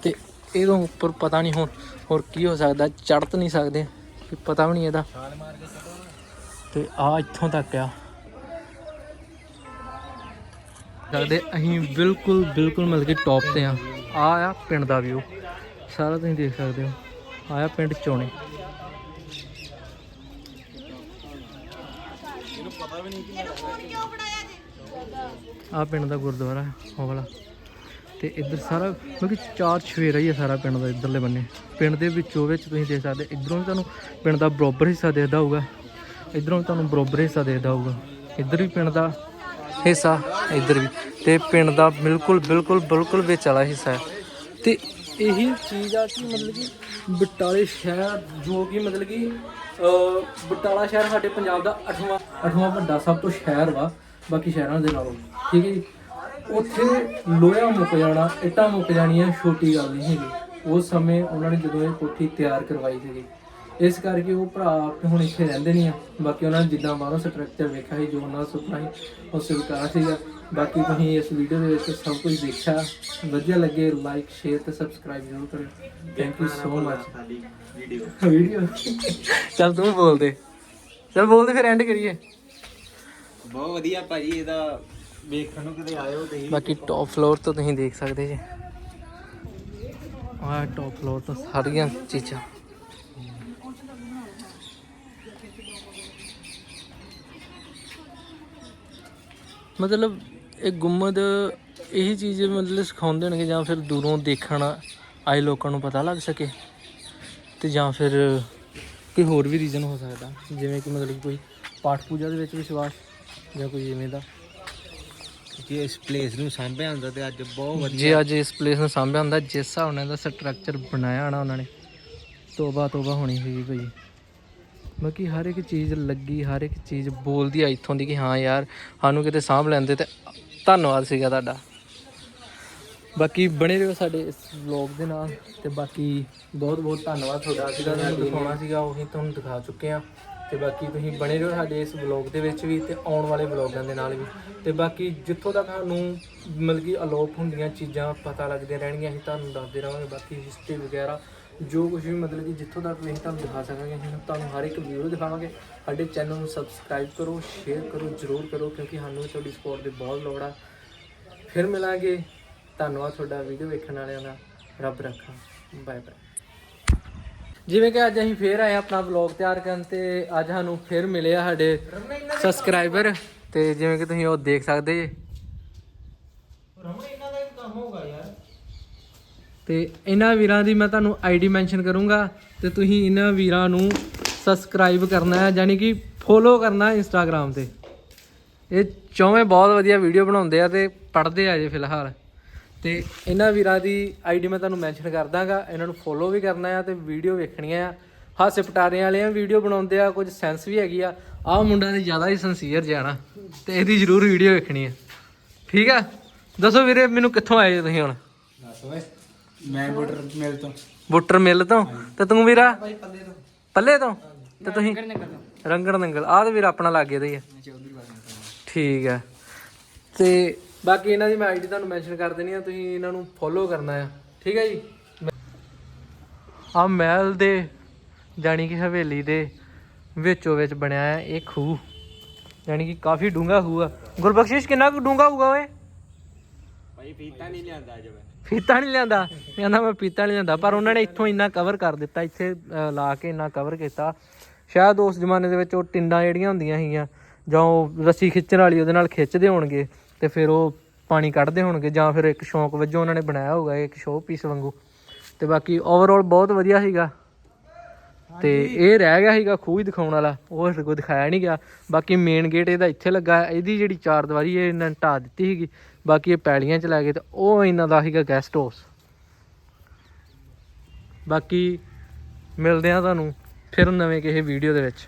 ਤੇ ਇਹਦੋਂ ਉੱਪਰ ਪਤਾ ਨਹੀਂ ਹੋਰ ਹੋਰ ਕੀ ਹੋ ਸਕਦਾ ਚੜਤ ਨਹੀਂ ਸਕਦੇ ਪਤਾ ਵੀ ਨਹੀਂ ਇਹਦਾ। ਤੇ ਆ ਇੱਥੋਂ ਤੱਕ ਆ। ਸਕਦੇ ਅਸੀਂ ਬਿਲਕੁਲ ਬਿਲਕੁਲ ਮਤਲਬ ਕਿ ਟੌਪ ਤੇ ਆ ਆ ਆ ਪਿੰਡ ਦਾ ਵਿਊ ਸਾਰਾ ਤੁਸੀਂ ਦੇਖ ਸਕਦੇ ਹੋ। ਆਇਆ ਪਿੰਡ ਚੋਣੇ। ਆ ਪਿੰਡ ਦਾ ਗੁਰਦੁਆਰਾ ਹੈ, ਉਹ ਵਾਲਾ। ਤੇ ਇੱਧਰ ਸਾਰਾ ਕਿਉਂਕਿ ਚਾਰ ਛਵੇਰਾ ਹੀ ਹੈ ਸਾਰਾ ਪਿੰਡ ਦਾ ਇੱਧਰਲੇ ਬੰਨੇ। ਪਿੰਡ ਦੇ ਵਿੱਚੋਂ ਵਿੱਚ ਤੁਸੀਂ ਦੇਖ ਸਕਦੇ ਇਧਰੋਂ ਵੀ ਤੁਹਾਨੂੰ ਪਿੰਡ ਦਾ ਬਰਾਬਰ ਹਿੱਸਾ ਦੇਖਦਾ ਹੋਊਗਾ। ਇਧਰੋਂ ਵੀ ਤੁਹਾਨੂੰ ਬਰਾਬਰ ਹਿੱਸਾ ਦੇਖਦਾ ਹੋਊਗਾ। ਇੱਧਰ ਵੀ ਪਿੰਡ ਦਾ ਹਿੱਸਾ ਇੱਧਰ ਵੀ। ਤੇ ਪਿੰਡ ਦਾ ਬਿਲਕੁਲ ਬਿਲਕੁਲ ਬਿਲਕੁਲ ਵਿੱਚ ਵਾਲਾ ਹਿੱਸਾ ਹੈ। ਤੇ ਇਹੀ ਚੀਜ਼ ਆ ਕਿ ਮਤਲਬ ਕਿ ਬਟਾਲੇ ਸ਼ਹਿਰ ਜੋ ਕਿ ਮਤਲਬ ਕਿ ਬਟਾਲਾ ਸ਼ਹਿਰ ਸਾਡੇ ਪੰਜਾਬ ਦਾ 8ਵਾਂ 8ਵਾਂ ਵੱਡਾ ਸਭ ਤੋਂ ਸ਼ਹਿਰ ਵਾ, ਬਾਕੀ ਸ਼ਹਿਰਾਂ ਦੇ ਨਾਲੋਂ। ਠੀਕ ਹੈ ਜੀ? ਉੱਥੇ ਲੋਹਾ ਮੁੱਕ ਜਾਣਾ, ਇੱਟਾਂ ਮੁੱਕ ਜਾਣੀਆਂ, ਛੋਟੀ ਗੱਲ ਨਹੀਂ ਹੈਗੀ। ਉਸ ਸਮੇਂ ਉਹਨਾਂ ਨੇ ਜਦੋਂ ਇਹ ਕੋਠੀ ਤਿਆਰ ਕਰਵਾਈ ਸੀਗੀ ਇਸ ਕਰਕੇ ਉਹ ਭਰਾ ਹੁਣ ਇੱਥੇ ਰਹਿੰਦੇ ਨਹੀਂ ਆ। ਬਾਕੀ ਉਹਨਾਂ ਨੇ ਜਿੱਦਾਂ ਬਾਹਰੋਂ ਸਟਰਕਚਰ ਵੇਖਿਆ ਸੀ ਜੋ ਉਹਨਾਂ ਸੁਪਨਾ ਸੀ ਉਹ ਸਵੀਕਾਰ ਸੀਗਾ। ਬਾਕੀ ਤੁਸੀਂ ਇਸ ਵੀਡੀਓ ਦੇ ਵਿੱਚ ਸਭ ਕੁਝ ਦੇਖਿਆ। ਵਧੀਆ ਲੱਗੇ ਲਾਈਕ ਸ਼ੇਅਰ ਤੇ ਸਬਸਕ੍ਰਾਈਬ ਜ਼ਰੂਰ ਕਰਿਓ। Thank you so much video video ਚੱਲ ਤੂੰ ਬੋਲ ਦੇ। ਚੱਲ ਬੋਲ ਦੇ ਫਿਰ ਐਂਡ ਕਰੀਏ। ਬਹੁਤ ਵਧੀਆ ਭਾਜੀ ਇਹਦਾ ਵੇਖਣ ਨੂੰ ਕਿਤੇ ਆਇਓ ਤੇ ਬਾਕੀ ਟੌਪ ਫਲੋਰ ਤੋਂ ਤੁਸੀਂ ਦੇਖ ਸਕਦੇ ਜੀ। ਆਹ ਟੌਪ ਫਲੋਰ ਤੋਂ ਸਾਰੀਆਂ ਚੀਜ਼ਾਂ। ਮਤਲਬ ਇਹ ਗੁੰਮਦ ਇਹੀ ਚੀਜ਼ ਮਤਲਬ ਸਿਖਾਉਂਦੇ ਹੋਣਗੇ ਜਾਂ ਫਿਰ ਦੂਰੋਂ ਦੇਖਣ ਆਏ ਲੋਕਾਂ ਨੂੰ ਪਤਾ ਲੱਗ ਸਕੇ ਤੇ ਜਾਂ ਫਿਰ ਕੋਈ ਹੋਰ ਵੀ ਰੀਜ਼ਨ ਹੋ ਸਕਦਾ। ਜਿਵੇਂ ਕਿ ਮਤਲਬ ਕੋਈ ਪਾਠ ਪੂਜਾ ਦੇ ਵਿੱਚ ਵਿਸ਼ਵਾਸ ਜਾਂ ਕੋਈ ਇਵੇਂ ਦਾ। ਜੇ ਇਸ ਪਲੇਸ ਨੂੰ ਸਾਂਭਿਆ ਹੁੰਦਾ ਤੇ ਅੱਜ ਬਹੁਤ ਵਧੀਆ ਜੇ ਅੱਜ ਇਸ ਪਲੇਸ ਨੂੰ ਸਾਂਭਿਆ ਹੁੰਦਾ ਜਿਸ ਹਿਸਾਬ ਨਾਲ ਦਾ ਸਟਰਕਚਰ ਬਣਾਇਆ ਨਾ ਉਹਨਾਂ ਨੇ ਤੋਬਾ ਤੋਬਾ ਹੋਣੀ ਸੀ ਭਾਈ। ਬਾਕੀ ਹਰ ਇੱਕ ਚੀਜ਼ ਲੱਗੀ, ਹਰ ਇੱਕ ਚੀਜ਼ ਬੋਲਦੀ ਆ, ਇੱਥੋਂ ਦੀ ਕਿ ਹਾਂ ਯਾਰ, ਸਾਨੂੰ ਕਿਤੇ ਸਾਂਭ ਲੈਂਦੇ ਤੇ ਧੰਨਵਾਦ ਸੀਗਾ ਤੁਹਾਡਾ। ਬਾਕੀ ਬਣੇ ਰਹੋ ਸਾਡੇ ਇਸ ਵਲੌਗ ਦੇ ਨਾਲ ਤੇ ਬਾਕੀ ਬਹੁਤ ਬਹੁਤ ਧੰਨਵਾਦ ਤੁਹਾਡਾ ਜਿਹੜਾ ਤੁਹਾਨੂੰ ਦਿਖਾਉਣਾ ਸੀਗਾ, ਉਹੀ ਤੁਹਾਨੂੰ ਦਿਖਾ ਚੁੱਕੇ ਆ ਤੇ ਬਾਕੀ ਤੁਸੀਂ ਬਣੇ ਰਹੋ ਸਾਡੇ ਇਸ ਵਲੌਗ ਦੇ ਵਿੱਚ ਵੀ ਤੇ ਆਉਣ ਵਾਲੇ ਵਲੌਗਾਂ ਦੇ ਨਾਲ ਵੀ। ਤੇ ਬਾਕੀ ਜਿੱਥੋਂ ਤੱਕ ਸਾਨੂੰ ਮਤਲਬ ਕਿ ਅਲੋਪ ਹੁੰਦੀਆਂ ਚੀਜ਼ਾਂ ਪਤਾ ਲੱਗਦੀਆਂ ਰਹਿਣਗੀਆਂ, ਅਸੀਂ ਤੁਹਾਨੂੰ ਦੱਸਦੇ ਰਹਾਂਗੇ ਬਾਕੀ ਹਿਸਟਰੀ ਵਗੈਰਾ। ਜੋ ਕੁਝ ਵੀ ਮਤਲਬ ਕਿ ਜਿੱਥੋਂ ਤੱਕ ਵੀ ਅਸੀਂ ਤੁਹਾਨੂੰ ਦਿਖਾ ਸਕਾਂਗੇ, ਅਸੀਂ ਤੁਹਾਨੂੰ ਹਰ ਇੱਕ ਵੀਡੀਓ ਦਿਖਾਵਾਂਗੇ। ਸਾਡੇ ਚੈਨਲ ਨੂੰ ਸਬਸਕ੍ਰਾਈਬ ਕਰੋ ਸ਼ੇਅਰ ਕਰੋ, ਜ਼ਰੂਰ ਕਰੋ, ਕਿਉਂਕਿ ਸਾਨੂੰ ਵੀ ਤੁਹਾਡੀ ਸਪੋਰਟ ਦੀ ਬਹੁਤ ਲੋੜ ਆ। ਫਿਰ ਮਿਲਾਂਗੇ। ਧੰਨਵਾਦ ਤੁਹਾਡਾ ਵੀਡੀਓ ਵੇਖਣ ਵਾਲਿਆਂ ਦਾ। ਰੱਬ ਰੱਖਾ। ਬਾਏ ਬਾਏ ਜਿਵੇਂ ਕਿ ਅੱਜ ਅਸੀਂ ਫੇਰ ਆਏ ਆਪਣਾ ਵਲੌਗ ਤਿਆਰ ਕਰਨ ਤੇ ਅੱਜ ਸਾਨੂੰ ਫੇਰ ਮਿਲੇ ਆ ਸਾਡੇ ਸਬਸਕ੍ਰਾਈਬਰ ਤੇ ਜਿਵੇਂ ਕਿ ਤੁਸੀਂ ਉਹ ਦੇਖ ਸਕਦੇ ਜੇ। ਰਮਣ ਇਹਨਾਂ ਦਾ ਕੰਮ ਹੋਗਾ ਯਾਰ। ਤੇ ਇਹਨਾਂ ਵੀਰਾਂ ਦੀ ਮੈਂ ਤੁਹਾਨੂੰ ਆਈਡੀ ਮੈਂਸ਼ਨ ਕਰੂੰਗਾ ਤੇ ਤੁਸੀਂ ਇਹਨਾਂ ਵੀਰਾਂ ਨੂੰ ਸਬਸਕ੍ਰਾਈਬ ਕਰਨਾ ਹੈ, ਯਾਨੀ ਕਿ ਫੋਲੋ ਕਰਨਾ ਹੈ ਇੰਸਟਾਗ੍ਰam ਤੇ। ਇਹ ਚੌਵੇਂ ਬਹੁਤ ਵਧੀਆ ਵੀਡੀਓ ਬਣਾਉਂਦੇ ਆ ਤੇ ਪੜ੍ਹਦੇ ਆ ਜੇ ਫਿਲਹਾਲ। ਤੇ ਇਹਨਾਂ ਵੀਰਾਂ ਦੀ ਆਈਡੀ ਮੈਂ ਤੁਹਾਨੂੰ ਮੈਂਸ਼ਨ ਕਰ ਦਾਂਗਾ, ਇਹਨਾਂ ਨੂੰ ਫੋਲੋ ਵੀ ਕਰਨਾ ਆ ਤੇ ਵੀਡੀਓ ਵੇਖਣੀਆਂ ਆ। ਹਾਸੇ ਪਟਾਰੇ ਵਾਲੇ ਆ ਵੀਡੀਓ ਬਣਾਉਂਦੇ ਆ, ਕੁਝ ਸੈਂਸ ਵੀ ਹੈਗੀ ਆ। ਆਹ ਮੁੰਡਾ ਤੇ ਜ਼ਿਆਦਾ ਹੀ ਸਿੰਸੀਅਰ ਜਾਣਾ ਤੇ ਇਹਦੀ ਜ਼ਰੂਰ ਵੀਡੀਓ ਵੇਖਣੀ ਹੈ ਠੀਕ ਆ? ਦੱਸੋ ਵੀਰੇ, ਮੈਨੂੰ ਕਿੱਥੋਂ ਆਏ ਜੇ ਤੁਸੀਂ ਹੁਣ? ਦੱਸ ਓਏ। ਮੈਂ ਬੁੱਟਰ ਮਿਲ ਤੋਂ। ਬੁੱਟਰ ਮਿੱਲ ਤੋਂ? ਤੇ ਤੂੰ ਵੀਰਾ? ਭਾਈ ਪੱਲੇ ਤੋਂ। ਪੱਲੇ ਤੋਂ? ਤੇ ਤੁਸੀਂ? ਕਰਦਾ ਰੰਗੜ ਨੰਗਲ ਆਹ ਤੇ ਵੀਰ ਆਪਣਾ ਲਾਗੇ ਦਾ ਹੀ ਆ। ਚੌਧਰੀ ਠੀਕ ਆ। ਤੇ ਬਾਕੀ ਇਹਨਾਂ ਦੀ ਮੈਂ ਆਈਡੀ ਤੁਹਾਨੂੰ ਮੈਂਸ਼ਨ ਕਰ ਦੇਣੀ ਆ ਤੁਸੀਂ ਇਹਨਾਂ ਨੂੰ ਫੋਲੋ ਕਰਨਾ ਆ। ਠੀਕ ਹੈ ਜੀ? ਆ ਮਹਿਲ ਦੇ ਜਾਣੀ ਕਿ ਹਵੇਲੀ ਦੇ ਵਿੱਚੋਂ ਵਿੱਚ ਬਣਿਆ ਆ ਇਹ ਖੂਹ। ਜਾਣੀ ਕਿ ਕਾਫੀ ਡੂੰਘਾ ਖੂਹ ਆ। ਗੁਰਬਖਸ਼ਿਸ਼ ਕਿੰਨਾ ਕੁ ਡੂੰਘਾ ਹੋਊਗਾ ਓਏ? ਭਾਈ ਪੀਤਾ ਨਹੀਂ ਲਿਆਂਦਾ ਜੋ ਮੈਂ। ਫੀਤਾ ਨਹੀਂ ਲਿਆਂਦਾ। ਕਹਿੰਦਾ ਮੈਂ ਪੀਤਾ ਨਹੀਂ ਲਿਆਂਦਾ ਪਰ ਉਹਨਾਂ ਨੇ ਇੱਥੋਂ ਇੰਨਾ ਕਵਰ ਕਰ ਦਿੱਤਾ ਇੱਥੇ ਲਾ ਕੇ ਇੰਨਾ ਕਵਰ ਕੀਤਾ। ਸ਼ਾਇਦ ਉਸ ਜ਼ਮਾਨੇ ਦੇ ਵਿੱਚ ਉਹ ਟਿੰਡਾਂ ਜਿਹੜੀਆਂ ਹੁੰਦੀਆਂ ਸੀਗੀਆਂ ਜਾਂ ਉਹ ਰੱਸੀ ਖਿੱਚਣ ਵਾਲੀ ਉਹਦੇ ਨਾਲ ਖਿੱਚਦੇ ਹੋਣਗੇ ਤੇ ਫਿਰ ਉਹ ਪਾਣੀ ਕੱਢਦੇ ਹੋਣਗੇ ਜਾਂ ਫਿਰ ਇੱਕ ਸ਼ੌਂਕ ਵਜੋਂ ਉਹਨਾਂ ਨੇ ਬਣਾਇਆ ਹੋਊਗਾ ਇੱਕ ਸ਼ੋਅ ਪੀਸ ਵਾਂਗੂ। ਤੇ ਬਾਕੀ ਓਵਰਆਲ ਬਹੁਤ ਵਧੀਆ ਸੀਗਾ। ਤੇ ਇਹ ਰਹਿ ਗਿਆ ਸੀਗਾ ਖੂਹ ਹੀ ਦਿਖਾਉਣ ਵਾਲਾ ਉਹ ਕੋਲ ਦਿਖਾਇਆ ਨਹੀਂ ਗਿਆ। ਬਾਕੀ ਮੇਨ ਗੇਟ ਇਹਦਾ ਇੱਥੇ ਲੱਗਾ। ਇਹਦੀ ਜਿਹੜੀ ਚਾਰ ਦੀਵਾਰੀ ਇਹ ਇਹਨਾਂ ਨੇ ਢਾਹ ਦਿੱਤੀ ਸੀਗੀ। ਬਾਕੀ ਇਹ ਪੈਲੀਆਂ ਚ ਲੈ ਗਏ ਤੇ ਉਹ ਇਹਨਾਂ ਦਾ ਸੀਗਾ ਗੈਸਟ ਹਾਊਸ ਬਾਕੀ ਮਿਲਦੇ ਆ ਤੁਹਾਨੂੰ ਫਿਰ ਨਵੇਂ ਕਿਸੇ ਵੀਡੀਓ ਦੇ ਵਿੱਚ।